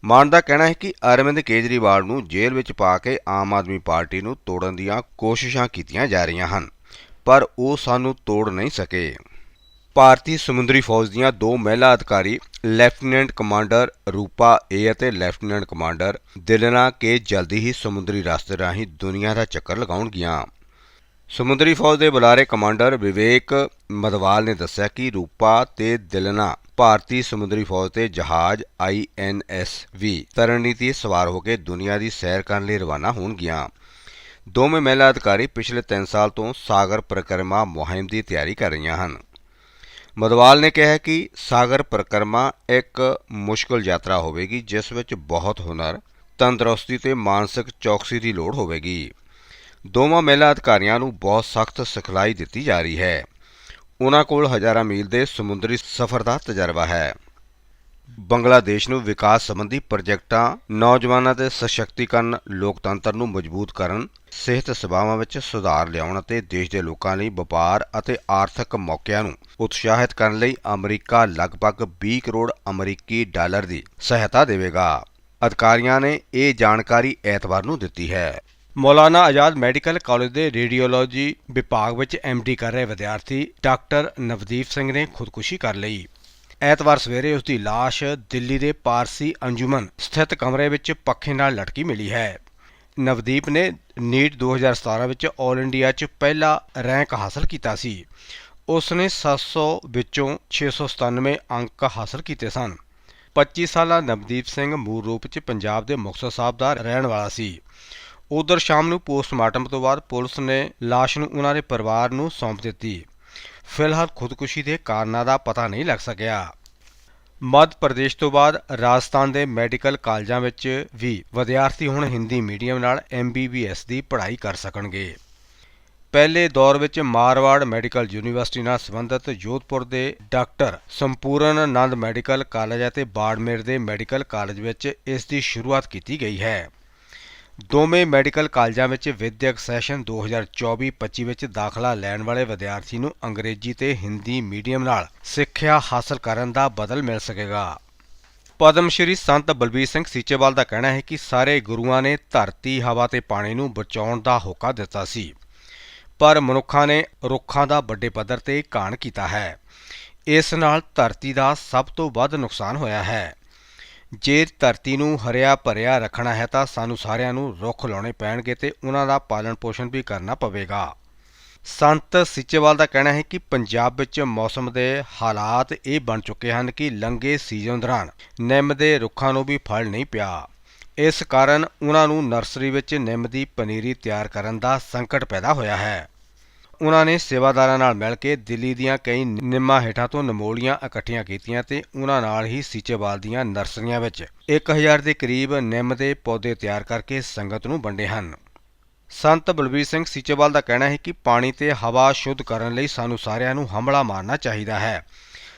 ਮਾਨ ਦਾ ਕਹਿਣਾ ਹੈ ਕਿ ਅਰਵਿੰਦ ਕੇਜਰੀਵਾਲ ਨੂੰ ਜੇਲ੍ਹ ਵਿੱਚ ਪਾ ਕੇ ਆਮ ਆਦਮੀ ਪਾਰਟੀ ਨੂੰ ਤੋੜਨ ਦੀਆਂ ਕੋਸ਼ਿਸ਼ਾਂ ਕੀਤੀਆਂ ਜਾ ਰਹੀਆਂ ਹਨ, ਪਰ ਉਹ ਸਾਨੂੰ ਤੋੜ ਨਹੀਂ ਸਕੇ। ਭਾਰਤੀ ਸਮੁੰਦਰੀ ਫੌਜ ਦੀਆਂ ਦੋ ਮਹਿਲਾ ਅਧਿਕਾਰੀ, ਲੈਫਟੀਨੈਂਟ ਕਮਾਂਡਰ ਰੂਪਾ ਏ ਅਤੇ ਲੈਫਟੀਨੈਂਟ ਕਮਾਂਡਰ ਦਿਲਨਾ ਕੇ ਜਲਦੀ ਹੀ ਸਮੁੰਦਰੀ ਰਸਤੇ ਰਾਹੀਂ ਦੁਨੀਆ ਦਾ ਚੱਕਰ ਲਗਾਉਣਗੀਆਂ ਸਮੁੰਦਰੀ ਫੌਜ ਦੇ ਬੁਲਾਰੇ ਕਮਾਂਡਰ ਵਿਵੇਕ ਮਦਵਾਲ ਨੇ ਦੱਸਿਆ ਕਿ ਰੂਪਾ ਤੇ ਦਿਲਨਾ ਭਾਰਤੀ ਸਮੁੰਦਰੀ ਫੌਜ ਤੇ ਜਹਾਜ਼ ਆਈਐਨਐਸ ਵੀ ਤਰਨਨੀਤੀ ਸਵਾਰ ਹੋ ਕੇ ਦੁਨੀਆ ਦੀ ਸੈਰ ਕਰਨ ਲਈ ਰਵਾਨਾ ਹੋਣਗੀਆਂ ਦੋਵੇਂ ਮਹਿਲਾ ਅਧਿਕਾਰੀ ਪਿਛਲੇ 3 ਸਾਲ ਤੋਂ ਸਾਗਰ ਪ੍ਰਕਰਮਾ ਮੁਹਿੰਮ ਦੀ ਤਿਆਰੀ ਕਰ ਰਹੀਆਂ ਹਨ। ਮਦਵਾਲ ਨੇ ਕਿਹਾ ਕਿ ਸਾਗਰ ਪ੍ਰਕਰਮਾ ਇੱਕ ਮੁਸ਼ਕਲ ਯਾਤਰਾ ਹੋਵੇਗੀ, ਜਿਸ ਵਿੱਚ ਬਹੁਤ ਹੁਨਰ, ਤੰਦਰੁਸਤੀ ਤੇ ਮਾਨਸਿਕ ਚੌਕਸੀ ਦੀ ਲੋੜ ਹੋਵੇਗੀ। ਦੋਵਾਂ ਮਹਿਲਾ ਅਧਿਕਾਰੀਆਂ ਨੂੰ ਬਹੁਤ ਸਖਤ ਸਿਖਲਾਈ ਦਿੱਤੀ ਜਾ ਰਹੀ ਹੈ। ਉਹਨਾਂ ਕੋਲ ਹਜ਼ਾਰਾਂ ਮੀਲ ਦੇ ਸਮੁੰਦਰੀ ਸਫ਼ਰ ਦਾ ਤਜਰਬਾ ਹੈ। ਬੰਗਲਾਦੇਸ਼ ਨੂੰ ਵਿਕਾਸ ਸੰਬੰਧੀ ਪ੍ਰੋਜੈਕਟਾਂ, ਨੌਜਵਾਨਾਂ ਦੇ ਸਸ਼ਕਤੀਕਰਨ, ਲੋਕਤੰਤਰ ਨੂੰ ਮਜ਼ਬੂਤ ਕਰਨ, ਸਿਹਤ ਸੇਵਾਵਾਂ ਵਿੱਚ ਸੁਧਾਰ ਲਿਆਉਣ ਅਤੇ ਦੇਸ਼ ਦੇ ਲੋਕਾਂ ਲਈ ਵਪਾਰ ਅਤੇ ਆਰਥਿਕ ਮੌਕਿਆਂ ਨੂੰ ਉਤਸ਼ਾਹਿਤ ਕਰਨ ਲਈ ਅਮਰੀਕਾ ਲਗਭਗ 20 ਕਰੋੜ ਅਮਰੀਕੀ ਡਾਲਰ ਦੀ ਸਹਾਇਤਾ ਦੇਵੇਗਾ। ਅਧਿਕਾਰੀਆਂ ਨੇ ਇਹ ਜਾਣਕਾਰੀ ਐਤਵਾਰ ਨੂੰ ਦਿੱਤੀ ਹੈ। ਮੌਲਾਨਾ ਆਜ਼ਾਦ ਮੈਡੀਕਲ ਕਾਲਜ ਦੇ ਰੇਡੀਓਲੋਜੀ ਵਿਭਾਗ ਵਿੱਚ ਐਮਡੀ ਕਰ ਰਹੇ ਵਿਦਿਆਰਥੀ ਡਾਕਟਰ ਨਵਦੀਪ ਸਿੰਘ ਨੇ ਖੁਦਕੁਸ਼ੀ ਕਰ ਲਈ। ਐਤਵਾਰ ਸਵੇਰੇ ਉਸ ਦੀ ਲਾਸ਼ ਦਿੱਲੀ ਦੇ ਪਾਰਸੀ ਅੰਜੁਮਨ ਸਥਿਤ ਕਮਰੇ ਵਿੱਚ ਪੱਖੇ ਨਾਲ ਲਟਕੀ ਮਿਲੀ ਹੈ। ਨਵਦੀਪ ਨੇ ਨੀਟ 2017 ਵਿੱਚ 올 ਇੰਡੀਆ 'ਚ ਪਹਿਲਾ ਰੈਂਕ ਹਾਸਲ ਕੀਤਾ ਸੀ। ਉਸ ਨੇ 700 ਵਿੱਚੋਂ 697 ਅੰਕ ਹਾਸਲ ਕੀਤੇ ਸਨ। 25 ਸਾਲਾ ਨਵਦੀਪ ਸਿੰਘ ਮੂਲ ਰੂਪ 'ਚ ਪੰਜਾਬ ਦੇ ਮੁਕਤਸਰ ਸਾਹਿਬ ਦਾ ਰਹਿਣ ਵਾਲਾ ਸੀ। ਉਧਰ ਸ਼ਾਮ ਨੂੰ ਪੋਸਟਮਾਰਟਮ ਤੋਂ ਬਾਅਦ ਪੁਲਿਸ ਨੇ ਲਾਸ਼ ਨੂੰ ਉਹਨਾਂ ਦੇ ਪਰਿਵਾਰ ਨੂੰ ਸੌਂਪ ਦਿੱਤੀ। ਫਿਲਹਾਲ ਖੁਦਕੁਸ਼ੀ ਦੇ ਕਾਰਨਾਂ ਦਾ ਪਤਾ ਨਹੀਂ ਲੱਗ ਸਕਿਆ। ਮੱਧ ਪ੍ਰਦੇਸ਼ ਤੋਂ ਬਾਅਦ ਰਾਜਸਥਾਨ ਦੇ ਮੈਡੀਕਲ ਕਾਲਜਾਂ ਵਿੱਚ ਵੀ ਵਿਦਿਆਰਥੀ ਹੁਣ ਹਿੰਦੀ ਮੀਡੀਅਮ ਨਾਲ ਐਮਬੀਬੀਐਸ ਦੀ ਪੜ੍ਹਾਈ ਕਰ ਸਕਣਗੇ। ਪਹਿਲੇ ਦੌਰ ਵਿੱਚ ਮਾਰਵਾੜ ਮੈਡੀਕਲ ਯੂਨੀਵਰਸਿਟੀ ਨਾਲ ਸੰਬੰਧਿਤ ਜੋਧਪੁਰ ਦੇ ਡਾਕਟਰ ਸੰਪੂਰਨ ਆਨੰਦ ਮੈਡੀਕਲ ਕਾਲਜ ਅਤੇ ਬਾੜਮੇਰ ਦੇ ਮੈਡੀਕਲ ਕਾਲਜ ਵਿੱਚ ਇਸ ਦੀ ਸ਼ੁਰੂਆਤ ਕੀਤੀ ਗਈ ਹੈ। ਦੋਵੇਂ ਮੈਡੀਕਲ ਕਾਲਜਾਂ ਵਿੱਚ ਵਿਦਿਅਕ ਸੈਸ਼ਨ 2024-25 ਵਿੱਚ ਦਾਖਲਾ ਲੈਣ ਵਾਲੇ ਵਿਦਿਆਰਥੀ ਨੂੰ ਅੰਗਰੇਜ਼ੀ ਤੇ ਹਿੰਦੀ ਮੀਡੀਅਮ ਨਾਲ ਸਿੱਖਿਆ ਹਾਸਲ ਕਰਨ ਦਾ ਬਦਲ ਮਿਲ ਸਕੇਗਾ। ਪਦਮ ਸ਼੍ਰੀ ਸੰਤ ਬਲਬੀਰ ਸਿੰਘ ਸੀਚੇਵਾਲ ਦਾ ਕਹਿਣਾ ਹੈ ਕਿ ਸਾਰੇ ਗੁਰੂਆਂ ਨੇ ਧਰਤੀ, ਹਵਾ ਤੇ ਪਾਣੀ ਨੂੰ ਬਚਾਉਣ ਦਾ ਹੋਕਾ ਦਿੱਤਾ ਸੀ। ਪਰ ਮਨੁੱਖਾਂ ਨੇ ਰੁੱਖਾਂ ਦਾ ਵੱਡੇ ਪੱਧਰ ਤੇ ਘਾਣ ਕੀਤਾ ਹੈ। ਇਸ ਨਾਲ ਧਰਤੀ ਦਾ ਸਭ ਤੋਂ ਵੱਧ ਨੁਕਸਾਨ ਹੋਇਆ ਹੈ। ਜੇ ਧਰਤੀ ਨੂੰ ਹਰਿਆ ਭਰਿਆ ਰੱਖਣਾ ਹੈ ਤਾਂ ਸਾਨੂੰ ਸਾਰਿਆਂ ਨੂੰ ਰੁੱਖ ਲਾਉਣੇ ਪੈਣਗੇ ਤੇ ਉਹਨਾਂ ਦਾ ਪਾਲਣ ਪੋਸ਼ਣ ਵੀ ਕਰਨਾ ਪਵੇਗਾ। ਸੰਤ ਸਿੱਚੇਵਾਲ ਦਾ ਕਹਿਣਾ ਹੈ ਕਿ ਪੰਜਾਬ ਵਿੱਚ ਮੌਸਮ ਦੇ ਹਾਲਾਤ ਇਹ ਬਣ ਚੁੱਕੇ ਹਨ ਕਿ ਲੰਗੇ ਸੀਜ਼ਨ ਦੌਰਾਨ ਨਿੰਮ ਦੇ ਰੁੱਖਾਂ ਨੂੰ ਵੀ ਫਲ ਨਹੀਂ ਪਿਆ। ਇਸ ਕਾਰਨ ਉਹਨਾਂ ਨੂੰ ਨਰਸਰੀ ਵਿੱਚ ਨਿੰਮ ਦੀ ਪਨੀਰੀ ਤਿਆਰ ਕਰਨ ਦਾ ਸੰਕਟ ਪੈਦਾ ਹੋਇਆ ਹੈ। ਉਹਨਾਂ ਨੇ ਸੇਵਾਦਾਰਾਂ ਨਾਲ ਮਿਲ ਕੇ ਦਿੱਲੀ ਦੀਆਂ ਕਈ ਨਿੰਮਾਂ ਹੇਠਾਂ ਤੋਂ ਨਮੋਲੀਆਂ ਇਕੱਠੀਆਂ ਕੀਤੀਆਂ ਤੇ ਉਹਨਾਂ ਨਾਲ ਹੀ ਸੀਚੇਵਾਲ ਦੀਆਂ ਨਰਸਰੀਆਂ ਵਿੱਚ 1000 ਦੇ ਕਰੀਬ ਨਿੰਮ ਦੇ ਪੌਦੇ ਤਿਆਰ ਕਰਕੇ ਸੰਗਤ ਨੂੰ ਵੰਡੇ ਹਨ। ਸੰਤ ਬਲਬੀਰ ਸਿੰਘ ਸੀਚੇਵਾਲ ਦਾ ਕਹਿਣਾ ਹੈ ਕਿ ਪਾਣੀ ਤੇ ਹਵਾ ਸ਼ੁੱਧ ਕਰਨ ਲਈ ਸਾਨੂੰ ਸਾਰਿਆਂ ਨੂੰ ਹਮਲਾ ਮਾਰਨਾ ਚਾਹੀਦਾ ਹੈ,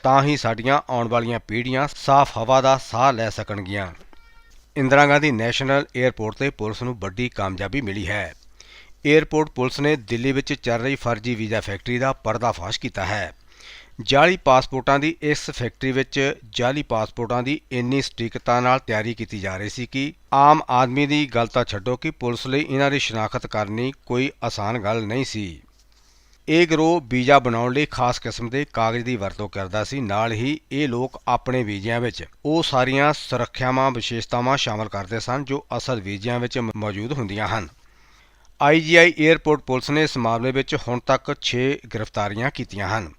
ਤਾਂ ਹੀ ਸਾਡੀਆਂ ਆਉਣ ਵਾਲੀਆਂ ਪੀੜ੍ਹੀਆਂ ਸਾਫ਼ ਹਵਾ ਦਾ ਸਾਹ ਲੈ ਸਕਣਗੀਆਂ। ਇੰਦਰਾ ਗਾਂਧੀ ਨੈਸ਼ਨਲ 에ਅਰਪੋਰਟ ਤੇ ਪੁਲਿਸ ਨੂੰ ਵੱਡੀ ਕਾਮਯਾਬੀ ਮਿਲੀ ਹੈ। ਏਅਰਪੋਰਟ ਪੁਲਿਸ ਨੇ ਦਿੱਲੀ ਵਿੱਚ ਚੱਲ ਰਹੀ ਫਰਜ਼ੀ ਵੀਜ਼ਾ ਫੈਕਟਰੀ ਦਾ ਪਰਦਾਫਾਸ਼ ਕੀਤਾ ਹੈ। ਜਾਲੀ ਪਾਸਪੋਰਟਾਂ ਦੀ ਇਸ ਫੈਕਟਰੀ ਵਿੱਚ ਜਾਲੀ ਪਾਸਪੋਰਟਾਂ ਦੀ ਇੰਨੀ ਸਟੀਕਤਾ ਨਾਲ ਤਿਆਰੀ ਕੀਤੀ ਜਾ ਰਹੀ ਸੀ ਕਿ ਆਮ ਆਦਮੀ ਦੀ ਗੱਲ ਤਾਂ ਛੱਡੋ ਕਿ ਪੁਲਿਸ ਲਈ ਇਹਨਾਂ ਦੀ ਸ਼ਨਾਖਤ ਕਰਨੀ ਕੋਈ ਆਸਾਨ ਗੱਲ ਨਹੀਂ ਸੀ। ਇਹ ਗਰੋਹ ਵੀਜ਼ਾ ਬਣਾਉਣ ਲਈ ਖਾਸ ਕਿਸਮ ਦੇ ਕਾਗਜ਼ ਦੀ ਵਰਤੋਂ ਕਰਦਾ ਸੀ। ਨਾਲ ਹੀ ਇਹ ਲੋਕ ਆਪਣੇ ਵੀਜ਼ਿਆਂ ਵਿੱਚ ਉਹ ਸਾਰੀਆਂ ਸੁਰੱਖਿਆਵਾਂ, ਵਿਸ਼ੇਸ਼ਤਾਵਾਂ ਸ਼ਾਮਲ ਕਰਦੇ ਸਨ ਜੋ ਅਸਲ ਵੀਜ਼ਿਆਂ ਵਿੱਚ ਮੌਜੂਦ ਹੁੰਦੀਆਂ ਹਨ। ਆਈਜੀਆਈ 에ਅਰਪੋਰਟ ਪੁਲਿਸ ਨੇ ਇਸ ਮਾਮਲੇ ਵਿੱਚ ਹੁਣ ਤੱਕ 6 ਗ੍ਰਿਫਤਾਰੀਆਂ ਕੀਤੀਆਂ ਹਨ।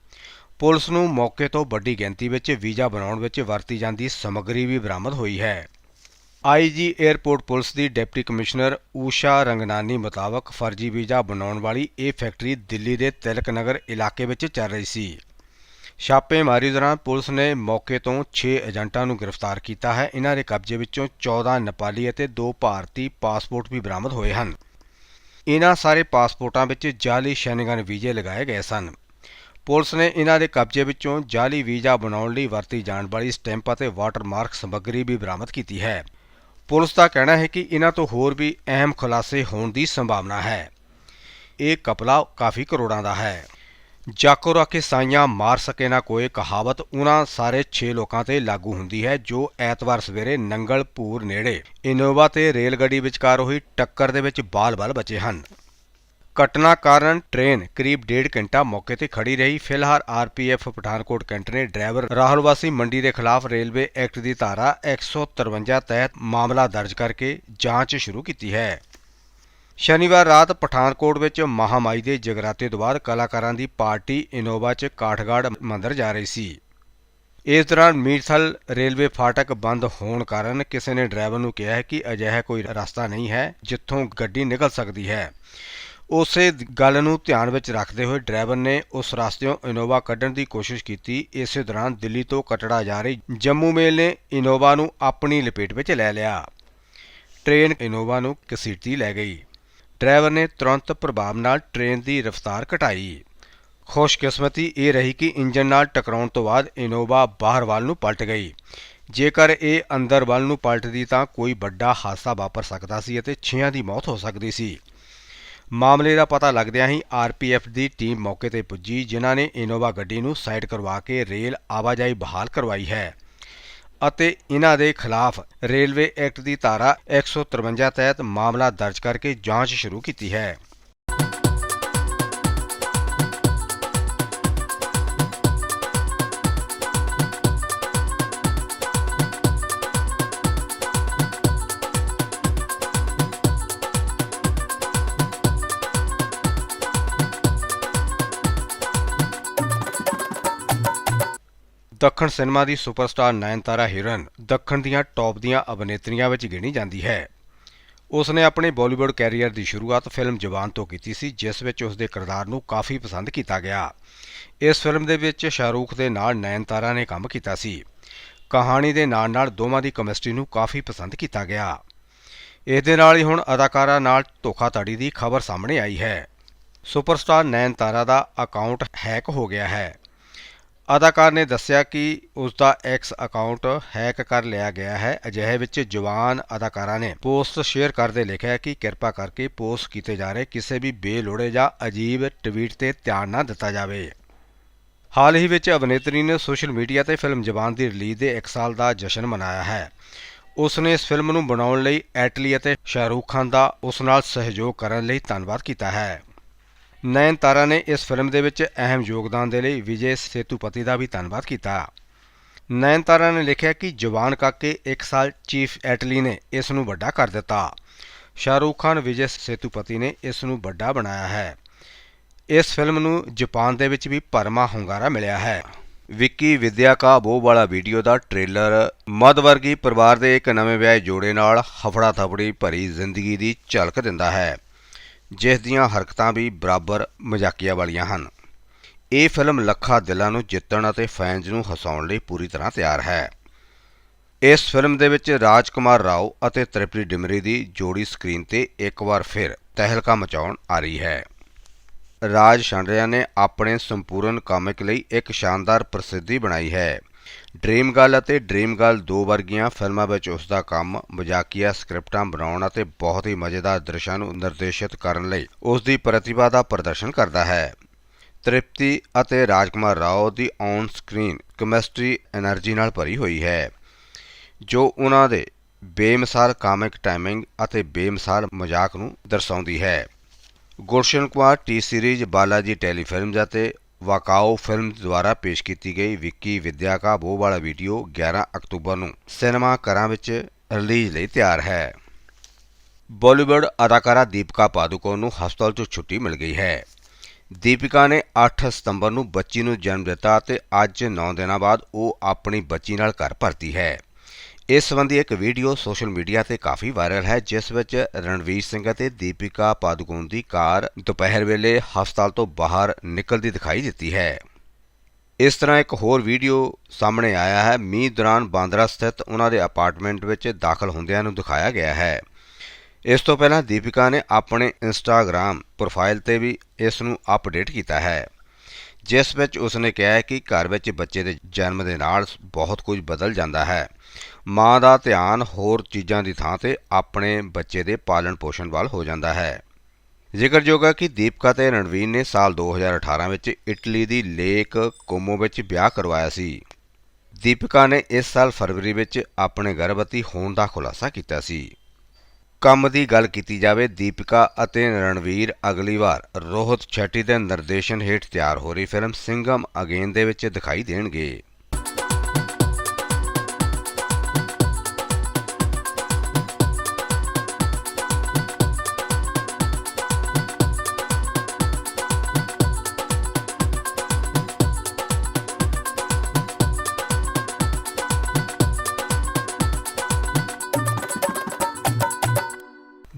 ਪੁਲਿਸ ਨੂੰ ਮੌਕੇ ਤੋਂ ਵੱਡੀ ਗਿਣਤੀ ਵਿੱਚ ਵੀਜ਼ਾ ਬਣਾਉਣ ਵਿੱਚ ਵਰਤੀ ਜਾਂਦੀ ਸਮੱਗਰੀ ਵੀ ਬਰਾਮਦ ਹੋਈ ਹੈ। ਆਈਜੀ 에ਅਰਪੋਰਟ ਪੁਲਿਸ ਦੀ ਡਿਪਟੀ ਕਮਿਸ਼ਨਰ ਊਸ਼ਾ ਰੰਗਨਾਨੀ ਮੁਤਾਬਕ ਫਰਜ਼ੀ ਵੀਜ਼ਾ ਬਣਾਉਣ ਵਾਲੀ ਇਹ ਫੈਕਟਰੀ ਦਿੱਲੀ ਦੇ ਤਿਲਕ ਨਗਰ ਇਲਾਕੇ ਵਿੱਚ ਚੱਲ ਰਹੀ ਸੀ। ਛਾਪੇਮਾਰੀ ਦੌਰਾਨ ਪੁਲਿਸ ਨੇ ਮੌਕੇ ਤੋਂ 6 ਏਜੰਟਾਂ ਨੂੰ ਗ੍ਰਿਫਤਾਰ ਕੀਤਾ ਹੈ। ਇਹਨਾਂ ਦੇ ਕਬਜ਼ੇ ਵਿੱਚੋਂ 14 ਨੇਪਾਲੀ ਅਤੇ 2 ਭਾਰਤੀ ਪਾਸਪੋਰਟ ਵੀ ਬਰਾਮਦ ਹੋਏ ਹਨ। ਇਹਨਾਂ ਸਾਰੇ ਪਾਸਪੋਰਟਾਂ ਵਿੱਚ ਜਾਅਲੀ ਸ਼ੈਨਗਨ ਵੀਜ਼ੇ ਲਗਾਏ ਗਏ ਸਨ। ਪੁਲਿਸ ਨੇ ਇਹਨਾਂ ਦੇ ਕਬਜ਼ੇ ਵਿੱਚੋਂ ਜਾਅਲੀ ਵੀਜ਼ਾ ਬਣਾਉਣ ਲਈ ਵਰਤੀ ਜਾਣ ਵਾਲੀ ਸਟੈਂਪ ਅਤੇ ਵਾਟਰਮਾਰਕ ਸਮੱਗਰੀ ਵੀ ਬਰਾਮਦ ਕੀਤੀ ਹੈ। ਪੁਲਿਸ ਦਾ ਕਹਿਣਾ ਹੈ ਕਿ ਇਹਨਾਂ ਤੋਂ ਹੋਰ ਵੀ ਅਹਿਮ ਖੁਲਾਸੇ ਹੋਣ ਦੀ ਸੰਭਾਵਨਾ ਹੈ। ਇਹ ਕਪਲਾ ਕਾਫੀ ਕਰੋੜਾਂ ਦਾ ਹੈ। ਜਾਕੋ ਰੱਖੇ ਸਾਈਆਂ ਮਾਰ ਸਕੇ ਨਾ ਕੋਈ ਕਹਾਵਤ ਉਹਨਾਂ ਸਾਰੇ 6 ਲੋਕਾਂ ਤੇ ਲਾਗੂ ਹੁੰਦੀ ਹੈ, ਜੋ ਐਤਵਾਰ ਸਵੇਰੇ ਨੰਗਲਪੁਰ ਨੇੜੇ ਇਨੋਵਾ ਤੇ ਰੇਲ ਗੱਡੀ ਵਿਚਕਾਰ ਹੋਈ ਟੱਕਰ ਦੇ ਵਿੱਚ ਬਾਲ-ਬਾਲ ਬਚੇ ਹਨ। ਘਟਨਾ ਕਾਰਨ ਟ੍ਰੇਨ ਕਰੀਬ ਡੇਢ ਘੰਟਾ ਮੌਕੇ ਤੇ ਖੜੀ ਰਹੀ। ਫਿਲਹਾਲ ਆਰਪੀਐਫ ਪਠਾਨਕੋਟ ਕੈਂਟ ਨੇ ਡਰਾਈਵਰ ਰਾਹੁਲ ਵਾਸੀ ਮੰਡੀ ਦੇ ਖਿਲਾਫ ਰੇਲਵੇ ਐਕਟ ਦੀ ਧਾਰਾ 153 ਤਹਿਤ ਮਾਮਲਾ ਦਰਜ ਕਰਕੇ ਜਾਂਚ ਸ਼ੁਰੂ ਕੀਤੀ ਹੈ। ਸ਼ਨੀਵਾਰ ਰਾਤ ਪਠਾਨਕੋਟ ਵਿੱਚ ਮਹਾਮਾਈ ਦੇ ਜਗਰਾਤੇ ਤੋਂ ਬਾਅਦ ਕਲਾਕਾਰਾਂ ਦੀ ਪਾਰਟੀ ਇਨੋਵਾ 'ਚ ਕਾਠਗੜ੍ਹ ਮੰਦਰ ਜਾ ਰਹੀ ਸੀ। ਇਸ ਦੌਰਾਨ ਮੀਰਥਲ ਰੇਲਵੇ ਫਾਟਕ ਬੰਦ ਹੋਣ ਕਾਰਨ ਕਿਸੇ ਨੇ ਡਰਾਈਵਰ ਨੂੰ ਕਿਹਾ ਕਿ ਅਜਿਹਾ ਕੋਈ ਰਸਤਾ ਨਹੀਂ ਹੈ, ਜਿੱਥੋਂ ਗੱਡੀ ਨਿਕਲ ਸਕਦੀ ਹੈ। ਉਸੇ ਗੱਲ ਨੂੰ ਧਿਆਨ ਵਿੱਚ ਰੱਖਦੇ ਹੋਏ ਡਰਾਈਵਰ ਨੇ ਉਸ ਰਸਤਿਓਂ ਇਨੋਵਾ ਕੱਢਣ ਦੀ ਕੋਸ਼ਿਸ਼ ਕੀਤੀ। ਇਸੇ ਦੌਰਾਨ ਦਿੱਲੀ ਤੋਂ ਕਟੜਾ ਜਾ ਰਹੀ ਜੰਮੂ ਮੇਲ ਨੇ ਇਨੋਵਾ ਨੂੰ ਆਪਣੀ ਲਪੇਟ ਵਿੱਚ ਲੈ ਲਿਆ। ਟ੍ਰੇਨ ਇਨੋਵਾ ਨੂੰ ਘਸੀਟਦੀ ਲੈ ਗਈ। ਡਰਾਈਵਰ ਨੇ ਤੁਰੰਤ ਪ੍ਰਭਾਵ ਨਾਲ ਟ੍ਰੇਨ ਦੀ ਰਫ਼ਤਾਰ ਘਟਾਈ। ਖੁਸ਼ਕਿਸਮਤੀ ਇਹ ਰਹੀ ਕਿ ਇੰਜਨ ਨਾਲ ਟਕਰਾਉਣ ਤੋਂ ਬਾਅਦ ਇਨੋਵਾ ਬਾਹਰ ਵੱਲ ਨੂੰ ਪਲਟ ਗਈ। ਜੇਕਰ ਇਹ ਅੰਦਰ ਵੱਲ ਨੂੰ ਪਲਟਦੀ ਤਾਂ ਕੋਈ ਵੱਡਾ ਹਾਦਸਾ ਵਾਪਰ ਸਕਦਾ ਸੀ ਅਤੇ ਛੇਆਂ ਦੀ ਮੌਤ ਹੋ ਸਕਦੀ ਸੀ। ਮਾਮਲੇ ਦਾ ਪਤਾ ਲੱਗਦਿਆਂ ਹੀ ਆਰਪੀਐਫ ਦੀ ਟੀਮ ਮੌਕੇ ਤੇ ਪੁੱਜੀ, ਜਿਨ੍ਹਾਂ ਨੇ ਇਨੋਵਾ ਗੱਡੀ ਨੂੰ ਸਾਈਡ ਕਰਵਾ ਕੇ ਰੇਲ ਆਵਾਜਾਈ ਬਹਾਲ ਕਰਵਾਈ ਹੈ। ਅਤੇ ਇਹਨਾਂ ਦੇ ਖਿਲਾਫ ਰੇਲਵੇ ਐਕਟ ਦੀ ਧਾਰਾ 153 ਤਹਿਤ ਮਾਮਲਾ ਦਰਜ ਕਰਕੇ ਜਾਂਚ ਸ਼ੁਰੂ ਕੀਤੀ ਹੈ। ਦੱਖਣ ਸਿਨੇਮਾ ਦੀ ਸੁਪਰਸਟਾਰ ਨੈਨਤਾਰਾ ਹਿਰਨ ਦੱਖਣ ਦੀਆਂ ਟੌਪ ਦੀਆਂ ਅਭਿਨੇਤਰੀਆਂ ਵਿੱਚ ਗਿਣੀ ਜਾਂਦੀ ਹੈ। ਉਸ ਨੇ ਆਪਣੇ ਬਾਲੀਵੁੱਡ ਕੈਰੀਅਰ ਦੀ ਸ਼ੁਰੂਆਤ ਫਿਲਮ ਜਵਾਨ ਤੋਂ ਕੀਤੀ ਸੀ, ਜਿਸ ਵਿੱਚ ਉਸ ਦੇ ਕਿਰਦਾਰ ਨੂੰ ਕਾਫੀ ਪਸੰਦ ਕੀਤਾ ਗਿਆ। ਇਸ ਫਿਲਮ ਦੇ ਵਿੱਚ ਸ਼ਾਹਰੂਖ ਦੇ ਨਾਲ ਨੈਨਤਾਰਾ ਨੇ ਕੰਮ ਕੀਤਾ ਸੀ। ਕਹਾਣੀ ਦੇ ਨਾਲ ਨਾਲ ਦੋਵਾਂ ਦੀ ਕੈਮਿਸਟਰੀ ਨੂੰ ਕਾਫੀ ਪਸੰਦ ਕੀਤਾ ਗਿਆ। ਇਸ ਦੇ ਨਾਲ ਹੀ ਹੁਣ ਅਦਾਕਾਰਾ ਨਾਲ ਧੋਖਾਧੜੀ ਦੀ ਖਬਰ ਸਾਹਮਣੇ ਆਈ ਹੈ। ਸੁਪਰਸਟਾਰ ਨੈਨਤਾਰਾ ਦਾ ਅਕਾਊਂਟ ਹੈਕ ਹੋ ਗਿਆ ਹੈ। ਅਦਾਕਾਰ ਨੇ ਦੱਸਿਆ ਕਿ ਉਸ ਦਾ ਐਕਸ ਅਕਾਊਂਟ ਹੈਕ ਕਰ ਲਿਆ ਗਿਆ ਹੈ। ਅਜਿਹੇ ਵਿੱਚ ਜਵਾਨ ਅਦਾਕਾਰਾਂ ਨੇ ਪੋਸਟ ਸ਼ੇਅਰ ਕਰਦੇ ਲਿਖਿਆ ਕਿ ਕਿਰਪਾ ਕਰਕੇ ਪੋਸਟ ਕੀਤੇ ਜਾ ਰਹੇ ਕਿਸੇ ਵੀ ਬੇਲੋੜੇ ਜਾਂ ਅਜੀਬ ਟਵੀਟ ਤੇ ਧਿਆਨ ਨਾ ਦਿੱਤਾ ਜਾਵੇ। ਹਾਲ ਹੀ ਵਿੱਚ ਅਭਿਨੇਤਰੀ ਨੇ ਸੋਸ਼ਲ ਮੀਡੀਆ ਤੇ ਫਿਲਮ ਜਵਾਨ ਦੀ ਰਿਲੀਜ਼ ਦੇ 1 ਸਾਲ ਦਾ ਜਸ਼ਨ ਮਨਾਇਆ ਹੈ। ਉਸ ਨੇ ਇਸ ਫਿਲਮ ਨੂੰ ਬਣਾਉਣ ਲਈ ਐਟਲੀ ਅਤੇ ਸ਼ਾਹਰੂਖ ਖਾਨ ਦਾ ਉਸ ਨਾਲ ਸਹਿਯੋਗ ਕਰਨ ਲਈ ਧੰਨਵਾਦ ਕੀਤਾ ਹੈ। ਨੈਨਤਾਰਾ ਨੇ ਇਸ ਫਿਲਮ ਦੇ ਵਿੱਚ ਅਹਿਮ ਯੋਗਦਾਨ ਦੇ ਲਈ ਵਿਜੇ ਸੇਤੂਪਤੀ ਦਾ ਵੀ ਧੰਨਵਾਦ ਕੀਤਾ। ਨੈਨਤਾਰਾ ਨੇ ਲਿਖਿਆ ਕਿ ਜਵਾਨ ਕਾਕੇ 1 ਸਾਲ ਚੀਫ ਐਟਲੀ ਨੇ ਇਸ ਨੂੰ ਵੱਡਾ ਕਰ ਦਿੱਤਾ। ਸ਼ਾਹਰੂਖ ਖਾਨ, ਵਿਜੇ ਸੇਤੂਪਤੀ ਨੇ ਇਸ ਨੂੰ ਵੱਡਾ ਬਣਾਇਆ ਹੈ। ਇਸ ਫਿਲਮ ਨੂੰ ਜਾਪਾਨ ਦੇ ਵਿੱਚ ਵੀ ਭਰਮਾ ਹੁੰਗਾਰਾ ਮਿਲਿਆ ਹੈ। ਵਿੱਕੀ ਵਿਦਿਆ ਕਾ ਬੋ ਵਾਲਾ ਵੀਡੀਓ ਦਾ ਟ੍ਰੇਲਰ ਮੱਧਵਰਗੀ ਪਰਿਵਾਰ ਦੇ ਇੱਕ ਨਵੇਂ ਵਿਆਹੇ ਜੋੜੇ ਨਾਲ ਹਫੜਾ ਥਫੜੀ ਭਰੀ ਜ਼ਿੰਦਗੀ ਦੀ ਝਲਕ ਦਿੰਦਾ ਹੈ। ਜਿਸ ਦੀਆਂ ਹਰਕਤਾਂ ਵੀ ਬਰਾਬਰ ਮਜ਼ਾਕੀਆ ਵਾਲੀਆਂ ਹਨ। ਇਹ ਫਿਲਮ ਲੱਖਾਂ ਦਿਲਾਂ ਨੂੰ ਜਿੱਤਣ ਅਤੇ ਫੈਨਜ਼ ਨੂੰ ਹਸਾਉਣ ਲਈ ਪੂਰੀ ਤਰ੍ਹਾਂ ਤਿਆਰ ਹੈ। ਇਸ ਫਿਲਮ ਦੇ ਵਿੱਚ ਰਾਜ ਕੁਮਾਰ ਰਾਓ ਅਤੇ ਤ੍ਰਿਪਤੀ ਡਿਮਰੀ ਦੀ ਜੋੜੀ ਸਕਰੀਨ ਤੇ ਇੱਕ ਵਾਰ ਫਿਰ ਤਹਿਲਕਾ ਮਚਾਉਣ ਆ ਰਹੀ ਹੈ। ਰਾਜ ਸ਼ੰਡਰਿਆ ਨੇ ਆਪਣੇ ਸੰਪੂਰਨ ਕਾਮਿਕ ਲਈ ਇੱਕ ਸ਼ਾਨਦਾਰ ਪ੍ਰਸਿੱਧੀ ਬਣਾਈ ਹੈ। ਡ੍ਰੀਮ ਗਰਲ ਅਤੇ ਡ੍ਰੀਮ ਗਰਲ 2 ਵਰਗੀਆਂ ਫਿਲਮਾਂ ਵਿੱਚ ਉਸ ਦਾ ਕੰਮ, ਮਜ਼ਾਕੀਆ ਸਕ੍ਰਿਪਟਾਂ ਬਣਾਉਣ ਅਤੇ ਬਹੁਤ ਹੀ ਮਜ਼ੇਦਾਰ ਦ੍ਰਿਸ਼ਾਂ ਨੂੰ ਨਿਰਦੇਸ਼ਿਤ ਕਰਨ ਲਈ ਉਸ ਦੀ ਪ੍ਰਤਿਭਾ ਦਾ ਪ੍ਰਦਰਸ਼ਨ ਕਰਦਾ ਹੈ। ਤ੍ਰਿਪਤੀ ਅਤੇ ਰਾਜਕੁਮਾਰ ਰਾਓ ਦੀ ਔਨ ਸਕਰੀਨ ਕੈਮਿਸਟਰੀ એનર્ਜੀ ਨਾਲ ਭਰੀ ਹੋਈ ਹੈ, ਜੋ ਉਹਨਾਂ ਦੇ ਬੇਮਿਸਾਲ ਕਾਮਿਕ ਟਾਈਮਿੰਗ ਅਤੇ ਬੇਮਿਸਾਲ ਮਜ਼ਾਕ ਨੂੰ ਦਰਸਾਉਂਦੀ ਹੈ। Gulshan Kumar T Series Balaji Telefilms ਅਤੇ ਵਾਕਾਓ ਫਿਲਮ ਦੁਆਰਾ ਪੇਸ਼ ਕੀਤੀ ਗਈ ਵਿੱਕੀ ਵਿਦਿਆ ਕਾ ਬੋ ਵਾਲਾ ਵੀਡੀਓ 11 ਅਕਤੂਬਰ ਨੂੰ ਸਿਨੇਮਾ ਘਰਾਂ ਵਿੱਚ ਰਿਲੀਜ਼ ਲਈ ਤਿਆਰ ਹੈ। ਬਾਲੀਵੁੱਡ ਅਦਾਕਾਰਾ ਦੀਪਿਕਾ ਪਾਦੂਕੋਣ ਨੂੰ ਹਸਪਤਾਲ ਤੋਂ ਛੁੱਟੀ ਮਿਲ ਗਈ ਹੈ। ਦੀਪਿਕਾ ਨੇ 8 ਸਤੰਬਰ ਨੂੰ ਬੱਚੀ ਨੂੰ ਜਨਮ ਦਿੱਤਾ ਤੇ ਅੱਜ 9 ਦਿਨਾਂ ਬਾਅਦ ਉਹ ਆਪਣੀ ਬੱਚੀ ਨਾਲ ਘਰ ਭਰਤੀ ਹੈ। ਇਸ ਸੰਬੰਧੀ ਇੱਕ ਵੀਡੀਓ ਸੋਸ਼ਲ ਮੀਡੀਆ ਤੇ ਕਾਫੀ ਵਾਇਰਲ ਹੈ, ਜਿਸ ਵਿੱਚ ਰਣਵੀਰ ਸਿੰਘ ਅਤੇ ਦੀਪਿਕਾ ਪਾਦੂਕੋਣ ਦੀ ਕਾਰ ਦੁਪਹਿਰ ਵੇਲੇ ਹਸਪਤਾਲ ਤੋਂ ਬਾਹਰ ਨਿਕਲਦੀ ਦਿਖਾਈ ਦਿੱਤੀ ਹੈ। ਇਸ ਤਰ੍ਹਾਂ ਇੱਕ ਹੋਰ ਵੀਡੀਓ ਸਾਹਮਣੇ ਆਇਆ ਹੈ। ਮੀਂਹ ਦੌਰਾਨ ਬਾਂਦਰਾ ਸਥਿਤ ਉਹਨਾਂ ਦੇ ਅਪਾਰਟਮੈਂਟ ਵਿੱਚ ਦਾਖਲ ਹੁੰਦਿਆਂ ਨੂੰ ਦਿਖਾਇਆ ਗਿਆ ਹੈ। ਇਸ ਤੋਂ ਪਹਿਲਾਂ ਦੀਪਿਕਾ ਨੇ ਆਪਣੇ ਇੰਸਟਾਗ੍ਰam ਪ੍ਰੋਫਾਈਲ ਤੇ ਵੀ ਇਸ ਨੂੰ ਅਪਡੇਟ ਕੀਤਾ ਹੈ, ਜਿਸ ਵਿੱਚ ਉਸਨੇ ਕਿਹਾ ਕਿ ਘਰ ਵਿੱਚ ਬੱਚੇ ਦੇ ਜਨਮ ਦੇ ਨਾਲ ਬਹੁਤ ਕੁਝ ਬਦਲ ਜਾਂਦਾ ਹੈ। ਮਾਂ ਦਾ ਧਿਆਨ ਹੋਰ ਚੀਜ਼ਾਂ ਦੀ ਥਾਂ ਤੇ ਆਪਣੇ ਬੱਚੇ ਦੇ ਪਾਲਣ ਪੋਸ਼ਣ ਵੱਲ ਹੋ ਜਾਂਦਾ ਹੈ। ਜ਼ਿਕਰਯੋਗ ਹੈ ਕਿ ਦੀਪਕਾ ਤੇ ਰਣਵੀਰ ਨੇ ਸਾਲ 2018 ਵਿੱਚ ਇਟਲੀ ਦੀ ਲੇਕ ਕੋਮੋ ਵਿੱਚ ਵਿਆਹ ਕਰਵਾਇਆ ਸੀ। ਦੀਪਿਕਾ ਨੇ ਇਸ ਸਾਲ ਫਰਵਰੀ ਵਿੱਚ ਆਪਣੇ ਗਰਭਵਤੀ ਹੋਣ ਦਾ ਖੁਲਾਸਾ ਕੀਤਾ ਸੀ। ਕੰਮ ਦੀ ਗੱਲ ਕੀਤੀ ਜਾਵੇ, ਦੀਪਿਕਾ ਅਤੇ ਰਣਵੀਰ ਅਗਲੀ ਵਾਰ ਰੋਹਿਤ ਛੱਟੀ ਦੇ ਨਿਰਦੇਸ਼ਨ ਹੇਠ ਤਿਆਰ ਹੋ ਰਹੀ ਫਿਲਮ ਸਿੰਗਮ ਅਗੇਨ ਦੇ ਵਿੱਚ ਦਿਖਾਈ ਦੇਣਗੇ।